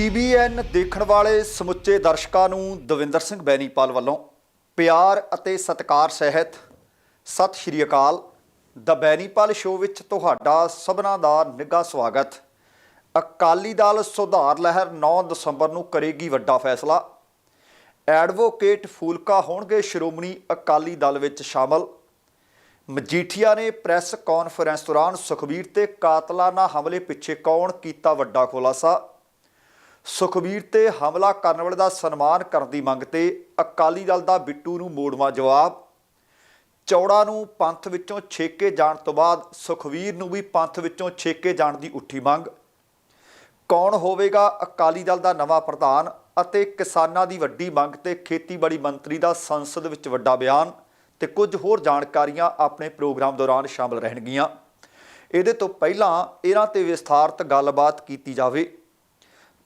TVN ਦੇਖਣ ਵਾਲੇ ਸਮੁੱਚੇ ਦਰਸ਼ਕਾਂ ਨੂੰ ਦਵਿੰਦਰ ਸਿੰਘ ਬੈਨੀਪਾਲ ਵੱਲੋਂ ਪਿਆਰ ਅਤੇ ਸਤਿਕਾਰ ਸਹਿਤ ਸਤਿ ਸ਼੍ਰੀ ਅਕਾਲ। ਦ ਬੈਨੀਪਾਲ ਸ਼ੋਅ ਵਿੱਚ ਤੁਹਾਡਾ ਸਭਨਾਂ ਦਾ ਨਿੱਘਾ ਸਵਾਗਤ। ਅਕਾਲੀ ਦਲ ਸੁਧਾਰ ਲਹਿਰ 9 ਦਸੰਬਰ ਨੂੰ ਕਰੇਗੀ ਵੱਡਾ ਫੈਸਲਾ। ਐਡਵੋਕੇਟ ਫੂਲਕਾ ਹੋਣਗੇ ਸ਼੍ਰੋਮਣੀ ਅਕਾਲੀ ਦਲ ਵਿੱਚ ਸ਼ਾਮਲ। ਮਜੀਠੀਆ ਨੇ ਪ੍ਰੈਸ ਕਾਨਫਰੰਸ ਦੌਰਾਨ ਸੁਖਬੀਰ ਤੇ ਕਾਤਲਾਨਾ ਹਮਲੇ ਪਿੱਛੇ ਕੌਣ ਕੀਤਾ ਵੱਡਾ ਖੁਲਾਸਾ? ਸੁਖਬੀਰ ਤੇ ਹਮਲਾ ਕਰਨ ਵਾਲੇ ਦਾ ਸਨਮਾਨ ਕਰਨ ਦੀ ਮੰਗ ਤੇ ਅਕਾਲੀ ਦਲ ਦਾ ਬਿੱਟੂ ਨੂੰ ਮੋੜਵਾ ਜਵਾਬ। ਚੌੜਾ ਨੂੰ ਪੰਥ ਵਿੱਚੋਂ ਛੇਕੇ ਜਾਣ ਤੋਂ ਬਾਅਦ ਸੁਖਬੀਰ ਨੂੰ ਵੀ ਪੰਥ ਵਿੱਚੋਂ ਛੇਕੇ ਜਾਣ ਦੀ ਉੱਠੀ ਮੰਗ। ਕੌਣ ਹੋਵੇਗਾ ਅਕਾਲੀ ਦਲ ਦਾ ਨਵਾਂ ਪ੍ਰਧਾਨ ਅਤੇ ਕਿਸਾਨਾਂ ਦੀ ਵੱਡੀ ਮੰਗ ਤੇ ਖੇਤੀਬਾੜੀ ਮੰਤਰੀ ਦਾ ਸੰਸਦ ਵਿੱਚ ਵੱਡਾ ਬਿਆਨ ਤੇ ਕੁਝ ਹੋਰ ਜਾਣਕਾਰੀਆਂ ਆਪਣੇ ਪ੍ਰੋਗਰਾਮ ਦੌਰਾਨ ਸ਼ਾਮਲ ਰਹਿਣਗੀਆਂ। ਇਹਦੇ ਤੋਂ ਪਹਿਲਾਂ ਇਹਨਾਂ ਤੇ ਵਿਸਥਾਰਤ ਗੱਲਬਾਤ ਕੀਤੀ ਜਾਵੇ।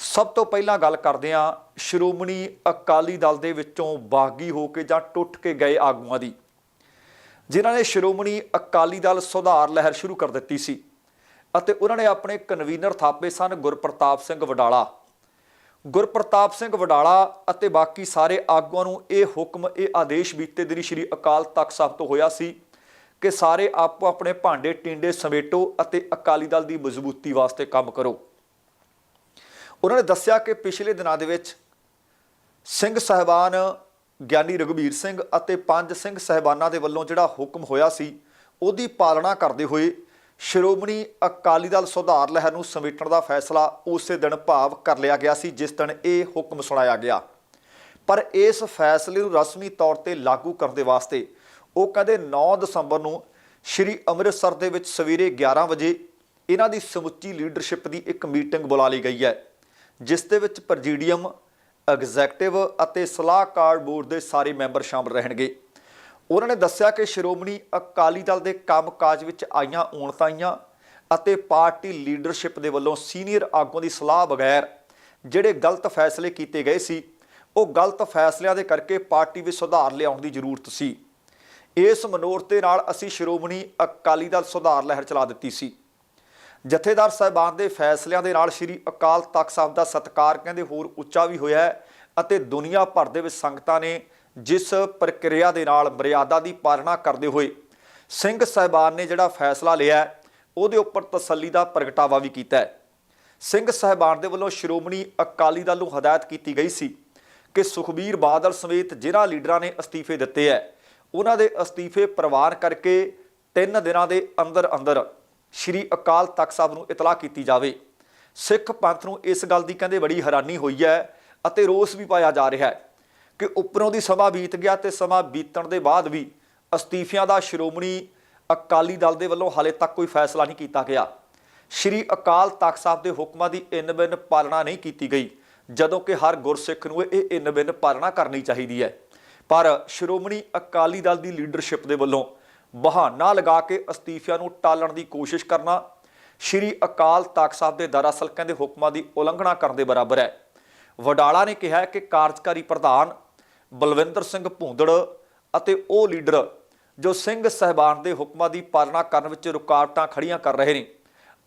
ਸਭ ਤੋਂ ਪਹਿਲਾਂ ਗੱਲ ਕਰਦੇ ਹਾਂ ਸ਼੍ਰੋਮਣੀ ਅਕਾਲੀ ਦਲ ਦੇ ਵਿੱਚੋਂ ਬਾਗੀ ਹੋ ਕੇ ਜਾਂ ਟੁੱਟ ਕੇ ਗਏ ਆਗੂਆਂ ਦੀ। ਜਿਨ੍ਹਾਂ ਨੇ ਸ਼੍ਰੋਮਣੀ ਅਕਾਲੀ ਦਲ ਸੁਧਾਰ ਲਹਿਰ ਸ਼ੁਰੂ ਕਰ ਦਿੱਤੀ ਸੀ ਅਤੇ ਉਹਨਾਂ ਨੇ ਆਪਣੇ ਕਨਵੀਨਰ ਥਾਪੇ ਸਨ ਗੁਰਪ੍ਰਤਾਪ ਸਿੰਘ ਵਡਾਲਾ। ਗੁਰਪ੍ਰਤਾਪ ਸਿੰਘ ਵਡਾਲਾ ਅਤੇ ਬਾਕੀ ਸਾਰੇ ਆਗੂਆਂ ਨੂੰ ਇਹ ਹੁਕਮ, ਇਹ ਆਦੇਸ਼ ਬੀਤੇ ਦਿਨੀ ਸ਼੍ਰੀ ਅਕਾਲ ਤਖਤ ਸਾਹਿਬ ਤੋਂ ਹੋਇਆ ਸੀ ਕਿ ਸਾਰੇ ਆਪੋ ਆਪਣੇ ਭਾਂਡੇ ਟਿੰਡੇ ਸਮੇਟੋ ਅਤੇ ਅਕਾਲੀ ਦਲ ਦੀ ਮਜ਼ਬੂਤੀ ਵਾਸਤੇ ਕੰਮ ਕਰੋ। ਉਹਨਾਂ ਨੇ ਦੱਸਿਆ ਕਿ ਪਿਛਲੇ ਦਿਨਾਂ ਦੇ ਵਿੱਚ ਸਿੰਘ ਸਹਿਬਾਨ ਗਿਆਨੀ ਰਘਬੀਰ ਸਿੰਘ ਅਤੇ ਪੰਜ ਸਿੰਘ ਸਹਿਬਾਨਾਂ ਦੇ ਵੱਲੋਂ ਜਿਹੜਾ ਹੁਕਮ ਹੋਇਆ ਸੀ, ਉਹਦੀ ਪਾਲਣਾ ਕਰਦੇ ਹੋਏ ਸ਼੍ਰੋਮਣੀ ਅਕਾਲੀ ਦਲ ਸੁਧਾਰ ਲਹਿਰ ਨੂੰ ਸਮੇਟਣ ਦਾ ਫੈਸਲਾ ਉਸੇ ਦਿਨ ਭਾਵ ਕਰ ਲਿਆ ਗਿਆ ਸੀ, ਜਿਸ ਦਿਨ ਇਹ ਹੁਕਮ ਸੁਣਾਇਆ ਗਿਆ। ਪਰ ਇਸ ਫੈਸਲੇ ਨੂੰ ਰਸਮੀ ਤੌਰ ਤੇ ਲਾਗੂ ਕਰਨ ਦੇ ਵਾਸਤੇ ਉਹ ਕਹਿੰਦੇ 9 ਦਸੰਬਰ ਨੂੰ ਸ਼੍ਰੀ ਅੰਮ੍ਰਿਤਸਰ ਦੇ ਵਿੱਚ ਸਵੇਰੇ 11 ਵਜੇ ਇਹਨਾਂ ਦੀ ਸਮੁੱਚੀ ਲੀਡਰਸ਼ਿਪ ਦੀ ਇੱਕ ਮੀਟਿੰਗ ਬੁਲਾ ਲਈ ਗਈ ਹੈ। ਜਿਸ ਦੇ ਵਿੱਚ ਪ੍ਰੈਜ਼ੀਡੀਅਮ, ਐਗਜ਼ੈਕਟਿਵ ਅਤੇ ਸਲਾਹਕਾਰ ਬੋਰਡ ਦੇ ਸਾਰੇ ਮੈਂਬਰ ਸ਼ਾਮਲ ਰਹਿਣਗੇ। ਉਹਨਾਂ ਨੇ ਦੱਸਿਆ ਕਿ ਸ਼੍ਰੋਮਣੀ ਅਕਾਲੀ ਦਲ ਦੇ ਕੰਮਕਾਜ ਵਿੱਚ ਆਈਆਂ ਔਣਤਾਈਆਂ ਅਤੇ ਪਾਰਟੀ ਲੀਡਰਸ਼ਿਪ ਦੇ ਵੱਲੋਂ ਸੀਨੀਅਰ ਆਗੂਆਂ ਦੀ ਸਲਾਹ ਬਗੈਰ ਜਿਹੜੇ ਗਲਤ ਫੈਸਲੇ ਕੀਤੇ ਗਏ ਸੀ, ਉਹ ਗਲਤ ਫੈਸਲਿਆਂ ਦੇ ਕਰਕੇ ਪਾਰਟੀ ਵਿੱਚ ਸੁਧਾਰ ਲਿਆਉਣ ਦੀ ਜ਼ਰੂਰਤ ਸੀ। ਇਸ ਮਨੋਰਥ ਦੇ ਨਾਲ ਅਸੀਂ ਸ਼੍ਰੋਮਣੀ ਅਕਾਲੀ ਦਲ ਸੁਧਾਰ ਲਹਿਰ ਚਲਾ ਦਿੱਤੀ ਸੀ। ਜਥੇਦਾਰ ਸਾਹਿਬਾਨ ਦੇ ਫੈਸਲਿਆਂ ਦੇ ਨਾਲ ਸ੍ਰੀ ਅਕਾਲ ਤਖਤ ਸਾਹਿਬ ਦਾ ਸਤਕਾਰ ਕਹਿੰਦੇ ਹੋਰ ਉੱਚਾ ਵੀ ਹੋਇਆ ਹੈ ਅਤੇ ਦੁਨੀਆ ਭਰ ਦੇ ਵਿੱਚ ਸੰਗਤਾਂ ਨੇ ਜਿਸ ਪ੍ਰਕਿਰਿਆ ਦੇ ਨਾਲ ਮਰਿਆਦਾ ਦੀ ਪਾਲਣਾ ਕਰਦੇ ਹੋਏ ਸਿੰਘ ਸਾਹਿਬਾਨ ਨੇ ਜਿਹੜਾ ਫੈਸਲਾ ਲਿਆ ਉਹਦੇ ਉੱਪਰ ਤਸੱਲੀ ਦਾ ਪ੍ਰਗਟਾਵਾ ਵੀ ਕੀਤਾ ਹੈ। ਸਿੰਘ ਸਾਹਿਬਾਨ ਦੇ ਵੱਲੋਂ ਸ਼੍ਰੋਮਣੀ ਅਕਾਲੀ ਦਲ ਨੂੰ ਹਦਾਇਤ ਕੀਤੀ ਗਈ ਸੀ ਕਿ ਸੁਖਬੀਰ ਬਾਦਲ ਸਮੇਤ ਜਿਨ੍ਹਾਂ ਲੀਡਰਾਂ ਨੇ ਅਸਤੀਫੇ ਦਿੱਤੇ ਹੈ, ਉਹਨਾਂ ਦੇ ਅਸਤੀਫੇ ਪ੍ਰਵਾਨ ਕਰਕੇ 3 ਦਿਨਾਂ ਦੇ ਅੰਦਰ ਅੰਦਰ ਸ਼੍ਰੀ ਅਕਾਲ ਤਖਤ ਸਾਹਿਬ ਨੂੰ ਇਤਲਾਹ ਕੀਤੀ ਜਾਵੇ। ਸਿੱਖ ਪੰਥ ਨੂੰ ਇਸ ਗੱਲ ਦੀ ਕਹਿੰਦੇ ਬੜੀ ਹੈਰਾਨੀ ਹੋਈ ਹੈ ਅਤੇ ਰੋਸ ਵੀ ਪਾਇਆ ਜਾ ਰਿਹਾ ਹੈ ਕਿ ਉੱਪਰੋਂ ਦੀ ਸਮਾਂ ਬੀਤ ਗਿਆ ਤੇ ਸਮਾਂ ਬੀਤਣ ਦੇ ਬਾਅਦ ਵੀ ਅਸਤੀਫਿਆਂ ਦਾ ਸ਼੍ਰੋਮਣੀ ਅਕਾਲੀ ਦਲ ਦੇ ਵੱਲੋਂ ਹਾਲੇ ਤੱਕ ਕੋਈ ਫੈਸਲਾ ਨਹੀਂ ਕੀਤਾ ਗਿਆ। ਸ਼੍ਰੀ ਅਕਾਲ ਤਖਤ ਸਾਹਿਬ ਦੇ ਹੁਕਮਾਂ ਦੀ ਇਨ-ਬਿਨ ਪਾਲਣਾ ਨਹੀਂ ਕੀਤੀ ਗਈ, ਜਦੋਂ ਕਿ ਹਰ ਗੁਰਸਿੱਖ ਨੂੰ ਇਹ ਇਨ-ਬਿਨ ਪਾਲਣਾ ਕਰਨੀ ਚਾਹੀਦੀ ਹੈ। ਪਰ ਸ਼੍ਰੋਮਣੀ ਅਕਾਲੀ ਦਲ ਦੀ ਲੀਡਰਸ਼ਿਪ ਦੇ ਵੱਲੋਂ ਬਹਾਨਾ ਲਗਾ ਕੇ ਅਸਤੀਫਿਆਂ ਨੂੰ ਟਾਲਣ ਦੀ ਕੋਸ਼ਿਸ਼ ਕਰਨਾ, ਸ਼੍ਰੀ ਅਕਾਲ ਤਖਤ ਸਾਹਿਬ ਦੇ ਦਰਅਸਲ ਕਹਿੰਦੇ ਹੁਕਮਾਂ ਦੀ ਉਲੰਘਣਾ ਕਰਨ ਦੇ ਬਰਾਬਰ ਹੈ। ਵਡਾਲਾ ਨੇ ਕਿਹਾ ਕਿ ਕਾਰਜਕਾਰੀ ਪ੍ਰਧਾਨ ਬਲਵਿੰਦਰ ਸਿੰਘ ਭੂੰਦੜ ਅਤੇ ਉਹ ਲੀਡਰ ਜੋ ਸਿੰਘ ਸਹਿਬਾਨ ਦੇ ਹੁਕਮਾਂ ਦੀ ਪਾਲਣਾ ਕਰਨ ਵਿੱਚ ਰੁਕਾਵਟਾਂ ਖੜੀਆਂ ਕਰ ਰਹੇ ਨੇ,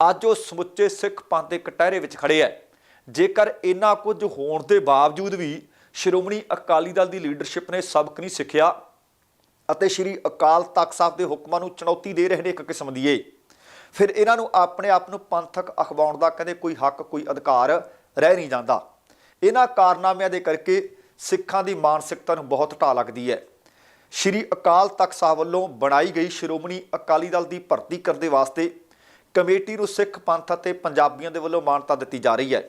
ਅੱਜ ਉਹ ਸਮੁੱਚੇ ਸਿੱਖ ਪੰਥ ਦੇ ਕਟਹਿਰੇ ਵਿੱਚ ਖੜੇ ਹੈ। ਜੇਕਰ ਇੰਨਾ ਕੁਝ ਹੋਣ ਦੇ ਬਾਵਜੂਦ ਵੀ ਸ਼੍ਰੋਮਣੀ ਅਕਾਲੀ ਦਲ ਦੀ ਲੀਡਰਸ਼ਿਪ ਨੇ ਸਬਕ ਨਹੀਂ ਸਿੱਖਿਆ ਅਤੇ ਸ਼੍ਰੀ ਅਕਾਲ ਤਖਤ ਸਾਹਿਬ ਦੇ ਹੁਕਮਾਂ ਨੂੰ ਚੁਣੌਤੀ ਦੇ ਰਹੇ ਨੇ ਇੱਕ ਕਿਸਮ ਦੀ ਇਹ ਫਿਰ ਇਹਨਾਂ ਨੂੰ ਆਪਣੇ ਆਪ ਨੂੰ ਪੰਥਕ ਅਖਵਾਉਣ ਦਾ ਕਹਿੰਦੇ ਕੋਈ ਹੱਕ, ਕੋਈ ਅਧਿਕਾਰ ਰਹਿ ਨਹੀਂ ਜਾਂਦਾ। ਇਹਨਾਂ ਕਾਰਨਾਮਿਆਂ ਦੇ ਕਰਕੇ ਸਿੱਖਾਂ ਦੀ ਮਾਨਸਿਕਤਾ ਨੂੰ ਬਹੁਤ ਢਾਹ ਲੱਗਦੀ ਹੈ। ਸ਼੍ਰੀ ਅਕਾਲ ਤਖਤ ਸਾਹਿਬ ਵੱਲੋਂ ਬਣਾਈ ਗਈ ਸ਼੍ਰੋਮਣੀ ਅਕਾਲੀ ਦਲ ਦੀ ਭਰਤੀ ਕਰਨ ਦੇ ਵਾਸਤੇ ਕਮੇਟੀ ਨੂੰ ਸਿੱਖ ਪੰਥ ਅਤੇ ਪੰਜਾਬੀਆਂ ਦੇ ਵੱਲੋਂ ਮਾਨਤਾ ਦਿੱਤੀ ਜਾ ਰਹੀ ਹੈ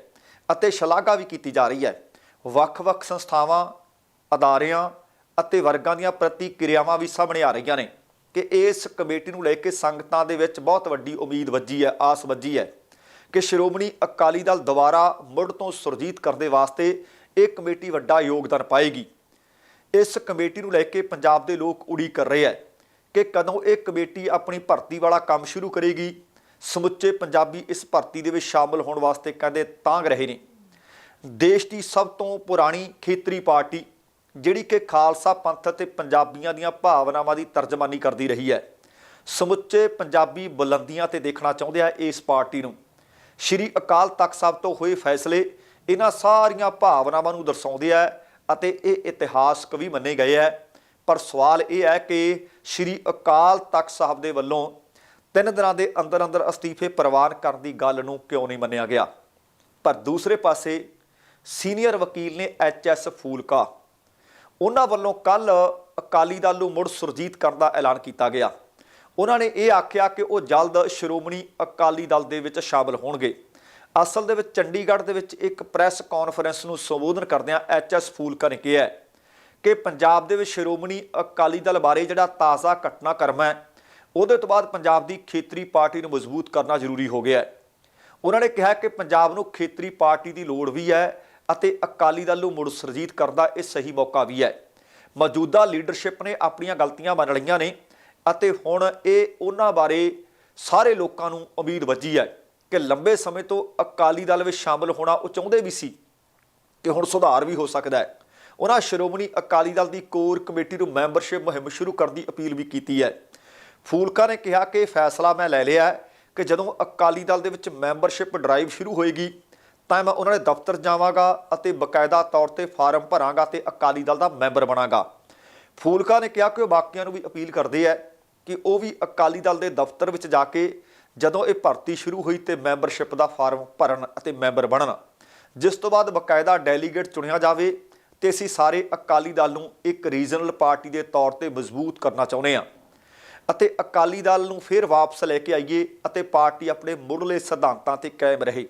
ਅਤੇ ਸ਼ਲਾਘਾ ਵੀ ਕੀਤੀ ਜਾ ਰਹੀ ਹੈ। ਵੱਖ-ਵੱਖ ਸੰਸਥਾਵਾਂ, ਅਦਾਰਿਆਂ ਅਤੇ ਵਰਗਾਂ ਦੀਆਂ ਪ੍ਰਤੀਕਿਰਿਆਵਾਂ ਵੀ ਸਾਹਮਣੇ ਆ ਰਹੀਆਂ ਨੇ ਕਿ ਇਸ ਕਮੇਟੀ ਨੂੰ ਲੈ ਕੇ ਸੰਗਤਾਂ ਦੇ ਵਿੱਚ ਬਹੁਤ ਵੱਡੀ ਉਮੀਦ ਵੱਜੀ ਹੈ, ਆਸ ਵੱਜੀ ਹੈ ਕਿ ਸ਼੍ਰੋਮਣੀ ਅਕਾਲੀ ਦਲ ਦੁਬਾਰਾ ਮੁੜ ਤੋਂ ਸੁਰਜੀਤ ਕਰਦੇ ਵਾਸਤੇ ਇਹ ਕਮੇਟੀ ਵੱਡਾ ਯੋਗਦਾਨ ਪਾਏਗੀ। ਇਸ ਕਮੇਟੀ ਨੂੰ ਲੈ ਕੇ ਪੰਜਾਬ ਦੇ ਲੋਕ ਉਡੀਕ ਕਰ ਰਹੇ ਹੈ ਕਿ ਕਦੋਂ ਇਹ ਕਮੇਟੀ ਆਪਣੀ ਭਰਤੀ ਵਾਲਾ ਕੰਮ ਸ਼ੁਰੂ ਕਰੇਗੀ। ਸਮੁੱਚੇ ਪੰਜਾਬੀ ਇਸ ਭਰਤੀ ਦੇ ਵਿੱਚ ਸ਼ਾਮਲ ਹੋਣ ਵਾਸਤੇ ਕਹਿੰਦੇ ਤਾਂਗ ਰਹੇ ਨੇ। ਦੇਸ਼ ਦੀ ਸਭ ਤੋਂ ਪੁਰਾਣੀ ਖੇਤਰੀ ਪਾਰਟੀ ਜਿਹੜੀ ਕਿ ਖਾਲਸਾ ਪੰਥ ਅਤੇ ਪੰਜਾਬੀਆਂ ਦੀਆਂ ਭਾਵਨਾਵਾਂ ਦੀ ਤਰਜਮਾਨੀ ਕਰਦੀ ਰਹੀ ਹੈ। ਸਮੁੱਚੇ ਪੰਜਾਬੀ ਬੁਲੰਦੀਆਂ ਤੇ ਦੇਖਣਾ ਚਾਹੁੰਦੇ ਆ ਇਸ ਪਾਰਟੀ ਨੂੰ। ਸ਼੍ਰੀ ਅਕਾਲ ਤਖਤ ਸਾਹਿਬ ਤੋਂ ਹੋਏ ਫੈਸਲੇ ਇਹਨਾਂ ਸਾਰੀਆਂ ਭਾਵਨਾਵਾਂ ਨੂੰ ਦਰਸਾਉਂਦੇ ਆ ਅਤੇ ਇਹ ਇਤਿਹਾਸਕ ਵੀ ਮੰਨੇ ਗਏ ਹੈ ਪਰ ਸਵਾਲ ਇਹ ਹੈ ਕਿ ਸ਼੍ਰੀ ਅਕਾਲ ਤਖਤ ਸਾਹਿਬ ਦੇ ਵੱਲੋਂ ਤਿੰਨ ਦਿਨਾਂ ਦੇ ਅੰਦਰ ਅੰਦਰ ਅਸਤੀਫੇ ਪ੍ਰਵਾਨ ਕਰਨ ਦੀ ਗੱਲ ਨੂੰ ਕਿਉਂ ਨਹੀਂ ਮੰਨਿਆ ਗਿਆ? ਪਰ ਦੂਸਰੇ ਪਾਸੇ ਸੀਨੀਅਰ ਵਕੀਲ ਨੇ ਐਚ ਐਸ ਫੂਲਕਾ ਉਹਨਾਂ ਵੱਲੋਂ ਕੱਲ ਅਕਾਲੀ ਦਲ ਨੂੰ ਮੁੜ ਸੁਰਜੀਤ ਕਰਨ ਦਾ ਐਲਾਨ ਕੀਤਾ ਗਿਆ। ਉਹਨਾਂ ਨੇ ਇਹ ਆਖਿਆ ਕਿ ਉਹ ਜਲਦ ਸ਼੍ਰੋਮਣੀ ਅਕਾਲੀ ਦਲ ਦੇ ਵਿੱਚ ਸ਼ਾਮਲ ਹੋਣਗੇ। ਅਸਲ ਦੇ ਵਿੱਚ ਚੰਡੀਗੜ੍ਹ ਦੇ ਵਿੱਚ ਇੱਕ ਪ੍ਰੈਸ ਕਾਨਫਰੰਸ ਨੂੰ ਸੰਬੋਧਨ ਕਰਦਿਆਂ ਐਚ ਐਸ ਫੂਲਕਾ ਨੇ ਕਿਹਾ ਕਿ ਪੰਜਾਬ ਦੇ ਵਿੱਚ ਸ਼੍ਰੋਮਣੀ ਅਕਾਲੀ ਦਲ ਬਾਰੇ ਜਿਹੜਾ ਤਾਜ਼ਾ ਘਟਨਾਕ੍ਰਮ ਹੈ, ਉਹਦੇ ਤੋਂ ਬਾਅਦ ਪੰਜਾਬ ਦੀ ਖੇਤਰੀ ਪਾਰਟੀ ਨੂੰ ਮਜ਼ਬੂਤ ਕਰਨਾ ਜ਼ਰੂਰੀ ਹੋ ਗਿਆ ਹੈ। ਉਹਨਾਂ ਨੇ ਕਿਹਾ ਕਿ ਪੰਜਾਬ ਨੂੰ ਖੇਤਰੀ ਪਾਰਟੀ ਦੀ ਲੋੜ ਵੀ ਹੈ ਅਤੇ ਅਕਾਲੀ ਦਲ ਨੂੰ ਮੁੜ ਸੁਰਜੀਤ ਕਰਦਾ ਇਹ ਸਹੀ ਮੌਕਾ ਵੀ ਹੈ। ਮੌਜੂਦਾ ਲੀਡਰਸ਼ਿਪ ਨੇ ਆਪਣੀਆਂ ਗਲਤੀਆਂ ਮੰਨ ਲਈਆਂ ਨੇ ਅਤੇ ਹੁਣ ਇਹ ਉਹਨਾਂ ਬਾਰੇ ਸਾਰੇ ਲੋਕਾਂ ਨੂੰ ਉਮੀਦ ਵੱਜੀ ਹੈ ਕਿ ਲੰਬੇ ਸਮੇਂ ਤੋਂ ਅਕਾਲੀ ਦਲ ਵਿੱਚ ਸ਼ਾਮਲ ਹੋਣਾ ਉਹ ਚਾਹੁੰਦੇ ਵੀ ਸੀ ਕਿ ਹੁਣ ਸੁਧਾਰ ਵੀ ਹੋ ਸਕਦਾ ਹੈ। ਉਹਨਾਂ ਸ਼੍ਰੋਮਣੀ ਅਕਾਲੀ ਦਲ ਦੀ ਕੋਰ ਕਮੇਟੀ ਨੂੰ ਮੈਂਬਰਸ਼ਿਪ ਮੁਹਿੰਮ ਸ਼ੁਰੂ ਕਰਨ ਦੀ ਅਪੀਲ ਵੀ ਕੀਤੀ ਹੈ। ਫੂਲਕਾ ਨੇ ਕਿਹਾ ਕਿ ਫੈਸਲਾ ਮੈਂ ਲੈ ਲਿਆ ਹੈ ਕਿ ਜਦੋਂ ਅਕਾਲੀ ਦਲ ਦੇ ਵਿੱਚ ਮੈਂਬਰਸ਼ਿਪ ਡਰਾਈਵ ਸ਼ੁਰੂ ਹੋਏਗੀ ਤਾਂ ਮੈਂ ਉਹਨਾਂ ਦੇ ਦਫ਼ਤਰ ਜਾਵਾਂਗਾ ਅਤੇ ਬਕਾਇਦਾ ਤੌਰ ਤੇ ਫਾਰਮ ਭਰਾਂਗਾ ਤੇ ਅਕਾਲੀ ਦਲ ਦਾ ਮੈਂਬਰ ਬਣਾਂਗਾ। ਫੂਲਕਾ ਨੇ ਕਿਹਾ ਕਿ ਉਹ ਬਾਕੀਆਂ ਨੂੰ ਵੀ ਅਪੀਲ ਕਰਦੇ ਹੈ ਕਿ ਉਹ ਵੀ ਅਕਾਲੀ ਦਲ ਦੇ ਦਫ਼ਤਰ ਵਿੱਚ ਜਾ ਕੇ ਜਦੋਂ ਇਹ ਭਰਤੀ ਸ਼ੁਰੂ ਹੋਈ ਤੇ ਮੈਂਬਰਸ਼ਿਪ ਦਾ ਫਾਰਮ ਭਰਨ ਅਤੇ ਮੈਂਬਰ ਬਣਨ। ਜਿਸ ਤੋਂ ਬਾਅਦ ਬਕਾਇਦਾ ਡੈਲੀਗੇਟ ਚੁਣਿਆ ਜਾਵੇ ਤੇ ਅਸੀਂ ਸਾਰੇ ਅਕਾਲੀ ਦਲ ਨੂੰ ਇੱਕ ਰੀਜਨਲ ਪਾਰਟੀ ਦੇ ਤੌਰ ਤੇ ਮਜ਼ਬੂਤ ਕਰਨਾ ਚਾਹੁੰਦੇ ਹਾਂ। ਅਤੇ ਅਕਾਲੀ ਦਲ ਨੂੰ ਫਿਰ ਵਾਪਸ ਲੈ ਕੇ ਆਈਏ ਅਤੇ ਪਾਰਟੀ ਆਪਣੇ ਮੁੱਢਲੇ ਸਿਧਾਂਤਾਂ ਤੇ ਕਾਇਮ ਰਹੇ।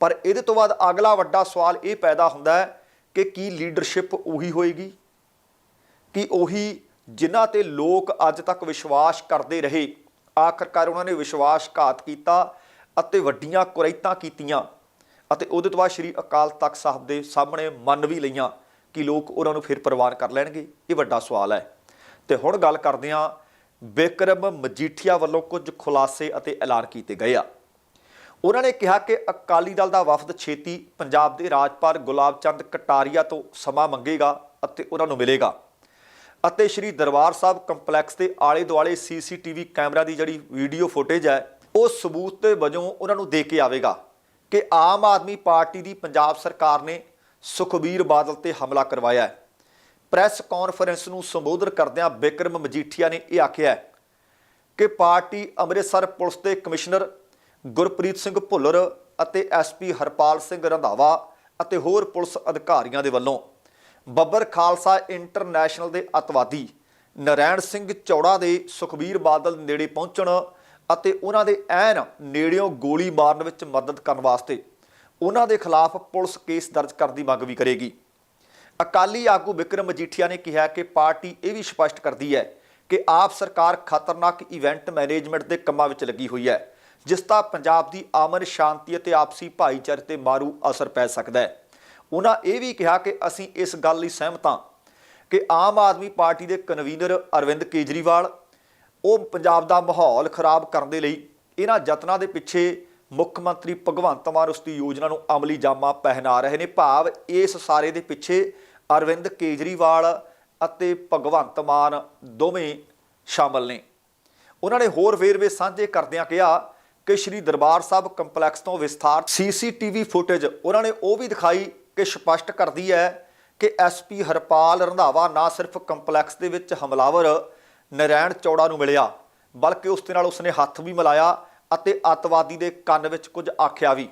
ਪਰ ਇਹਦੇ ਤੋਂ ਬਾਅਦ ਅਗਲਾ ਵੱਡਾ ਸਵਾਲ ਇਹ ਪੈਦਾ ਹੁੰਦਾ ਹੈ ਕਿ ਕੀ ਲੀਡਰਸ਼ਿਪ ਉਹੀ ਹੋਏਗੀ? ਕਿ ਉਹੀ ਜਿਨ੍ਹਾਂ ਤੇ ਲੋਕ ਅੱਜ ਤੱਕ ਵਿਸ਼ਵਾਸ ਕਰਦੇ ਰਹੇ, ਆਖਰਕਾਰ ਉਹਨਾਂ ਨੇ ਵਿਸ਼ਵਾਸਘਾਤ ਕੀਤਾ ਅਤੇ ਵੱਡੀਆਂ ਕੁਰੈਤਾਂ ਕੀਤੀਆਂ ਅਤੇ ਉਹਦੇ ਤੋਂ ਬਾਅਦ ਸ਼੍ਰੀ ਅਕਾਲ ਤਖਤ ਸਾਹਿਬ ਦੇ ਸਾਹਮਣੇ ਮੰਨ ਵੀ ਲਈਆਂ ਕਿ ਲੋਕ ਉਹਨਾਂ ਨੂੰ ਫਿਰ ਪ੍ਰਵਾਨ ਕਰ ਲੈਣਗੇ। ਇਹ ਵੱਡਾ ਸਵਾਲ ਹੈ। ਤੇ ਹੁਣ ਗੱਲ ਕਰਦੇ ਹਾਂ ਬਿਕਰਮ ਮਜੀਠੀਆ ਵੱਲੋਂ ਕੁਝ ਖੁਲਾਸੇ ਅਤੇ ਐਲਾਨ ਕੀਤੇ ਗਏ ਆ। ਉਹਨਾਂ ਨੇ ਕਿਹਾ ਕਿ ਅਕਾਲੀ ਦਲ ਦਾ ਵਫਦ ਛੇਤੀ ਪੰਜਾਬ ਦੇ ਰਾਜਪਾਲ ਗੁਲਾਬ ਚੰਦ ਕਟਾਰੀਆ ਤੋਂ ਸਮਾਂ ਮੰਗੇਗਾ ਅਤੇ ਉਹਨਾਂ ਨੂੰ ਮਿਲੇਗਾ। ਅਤੇ ਸ਼੍ਰੀ ਦਰਬਾਰ ਸਾਹਿਬ ਕੰਪਲੈਕਸ ਦੇ ਆਲੇ ਦੁਆਲੇ ਸੀਸੀਟੀਵੀ ਕੈਮਰਾ ਦੀ ਜਿਹੜੀ ਵੀਡੀਓ ਫੁਟੇਜ ਹੈ, ਉਹ ਸਬੂਤ ਦੇ ਵਜੋਂ ਉਹਨਾਂ ਨੂੰ ਦੇ ਕੇ ਆਵੇਗਾ ਕਿ ਆਮ ਆਦਮੀ ਪਾਰਟੀ ਦੀ ਪੰਜਾਬ ਸਰਕਾਰ ਨੇ ਸੁਖਬੀਰ ਬਾਦਲ ਤੇ ਹਮਲਾ ਕਰਵਾਇਆ ਹੈ। ਪ੍ਰੈਸ ਕਾਨਫਰੰਸ ਨੂੰ ਸੰਬੋਧਨ ਕਰਦਿਆਂ ਬਿਕਰਮ ਮਜੀਠੀਆ ਨੇ ਇਹ ਆਖਿਆ ਕਿ ਪਾਰਟੀ ਅੰਮ੍ਰਿਤਸਰ ਪੁਲਿਸ ਦੇ ਕਮਿਸ਼ਨਰ ਗੁਰਪ੍ਰੀਤ ਸਿੰਘ ਭੁੱਲਰ ਅਤੇ ਐਸਪੀ ਹਰਪਾਲ ਸਿੰਘ ਰੰਧਾਵਾ ਅਤੇ ਹੋਰ ਪੁਲਿਸ ਅਧਿਕਾਰੀਆਂ ਦੇ ਵੱਲੋਂ ਬੱਬਰ ਖਾਲਸਾ ਇੰਟਰਨੈਸ਼ਨਲ ਦੇ ਅਤਵਾਦੀ ਨਰੈਣ ਸਿੰਘ ਚੌੜਾ ਦੇ ਸੁਖਬੀਰ ਬਾਦਲ ਨੇੜੇ ਪਹੁੰਚਣ ਅਤੇ ਉਹਨਾਂ ਦੇ ਐਨ ਨੇੜਿਓਂ ਗੋਲੀ ਮਾਰਨ ਵਿੱਚ ਮਦਦ ਕਰਨ ਵਾਸਤੇ ਉਹਨਾਂ ਦੇ ਖਿਲਾਫ ਪੁਲਿਸ ਕੇਸ ਦਰਜ ਕਰਨ ਦੀ ਮੰਗ ਵੀ ਕਰੇਗੀ। ਅਕਾਲੀ ਆਗੂ ਵਿਕਰਮ ਮਜੀਠੀਆ ਨੇ ਕਿਹਾ ਕਿ ਪਾਰਟੀ ਇਹ ਵੀ ਸਪਸ਼ਟ ਕਰਦੀ ਹੈ ਕਿ ਆਪ ਸਰਕਾਰ ਖਤਰਨਾਕ ਇਵੈਂਟ ਮੈਨੇਜਮੈਂਟ ਦੇ ਕੰਮਾਂ ਵਿੱਚ ਲੱਗੀ ਹੋਈ ਹੈ। ਜਿਸ ਦਾ ਪੰਜਾਬ ਦੀ ਆਮਨ, ਸ਼ਾਂਤੀ ਅਤੇ ਆਪਸੀ ਭਾਈਚਾਰੇ ਤੇ ਮਾਰੂ ਅਸਰ ਪੈ ਸਕਦਾ ਹੈ। ਉਹਨਾਂ ਇਹ ਵੀ ਕਿਹਾ ਕਿ ਅਸੀਂ ਇਸ ਗੱਲ ਲਈ ਸਹਿਮਤ ਹਾਂ ਕਿ ਆਮ ਆਦਮੀ ਪਾਰਟੀ ਦੇ ਕਨਵੀਨਰ ਅਰਵਿੰਦ ਕੇਜਰੀਵਾਲ, ਉਹ ਪੰਜਾਬ ਦਾ ਮਾਹੌਲ ਖਰਾਬ ਕਰਨ ਦੇ ਲਈ ਇਹਨਾਂ ਯਤਨਾਂ ਦੇ ਪਿੱਛੇ ਮੁੱਖ ਮੰਤਰੀ ਭਗਵੰਤ ਮਾਨ ਉਸ ਦੀ ਯੋਜਨਾ ਨੂੰ ਅਮਲੀ ਜਾਮਾ ਪਹਿਨਾ ਰਹੇ ਨੇ। ਭਾਵ ਇਸ ਸਾਰੇ ਦੇ ਪਿੱਛੇ ਅਰਵਿੰਦ ਕੇਜਰੀਵਾਲ ਅਤੇ ਭਗਵੰਤ ਮਾਨ ਦੋਵੇਂ ਸ਼ਾਮਲ ਨੇ। ਉਹਨਾਂ ਨੇ ਹੋਰ ਵੇਰਵੇ ਸਾਂਝੇ ਕਰਦਿਆਂ ਕਿਹਾ ਕਿ ਸ਼੍ਰੀ ਦਰਬਾਰ ਸਾਹਿਬ ਕੰਪਲੈਕਸ ਤੋਂ ਵਿਸਥਾਰ ਸੀਸੀਟੀਵੀ ਫੁਟੇਜ ਉਹਨਾਂ ਨੇ ਉਹ ਵੀ ਦਿਖਾਈ ਕਿ ਸਪਸ਼ਟ ਕਰਦੀ ਹੈ ਕਿ ਐਸਪੀ ਹਰਪਾਲ ਰੰਧਾਵਾ ਨਾ ਸਿਰਫ ਕੰਪਲੈਕਸ ਦੇ ਵਿੱਚ ਹਮਲਾਵਰ ਨਰੈਣ ਚੌੜਾ ਨੂੰ ਮਿਲਿਆ, ਬਲਕਿ ਉਸ ਦੇ ਨਾਲ ਉਸਨੇ ਹੱਥ ਵੀ ਮਿਲਾਇਆ ਅਤੇ ਅੱਤਵਾਦੀ ਦੇ ਕੰਨ ਵਿੱਚ ਕੁਝ ਆਖਿਆ ਵੀ।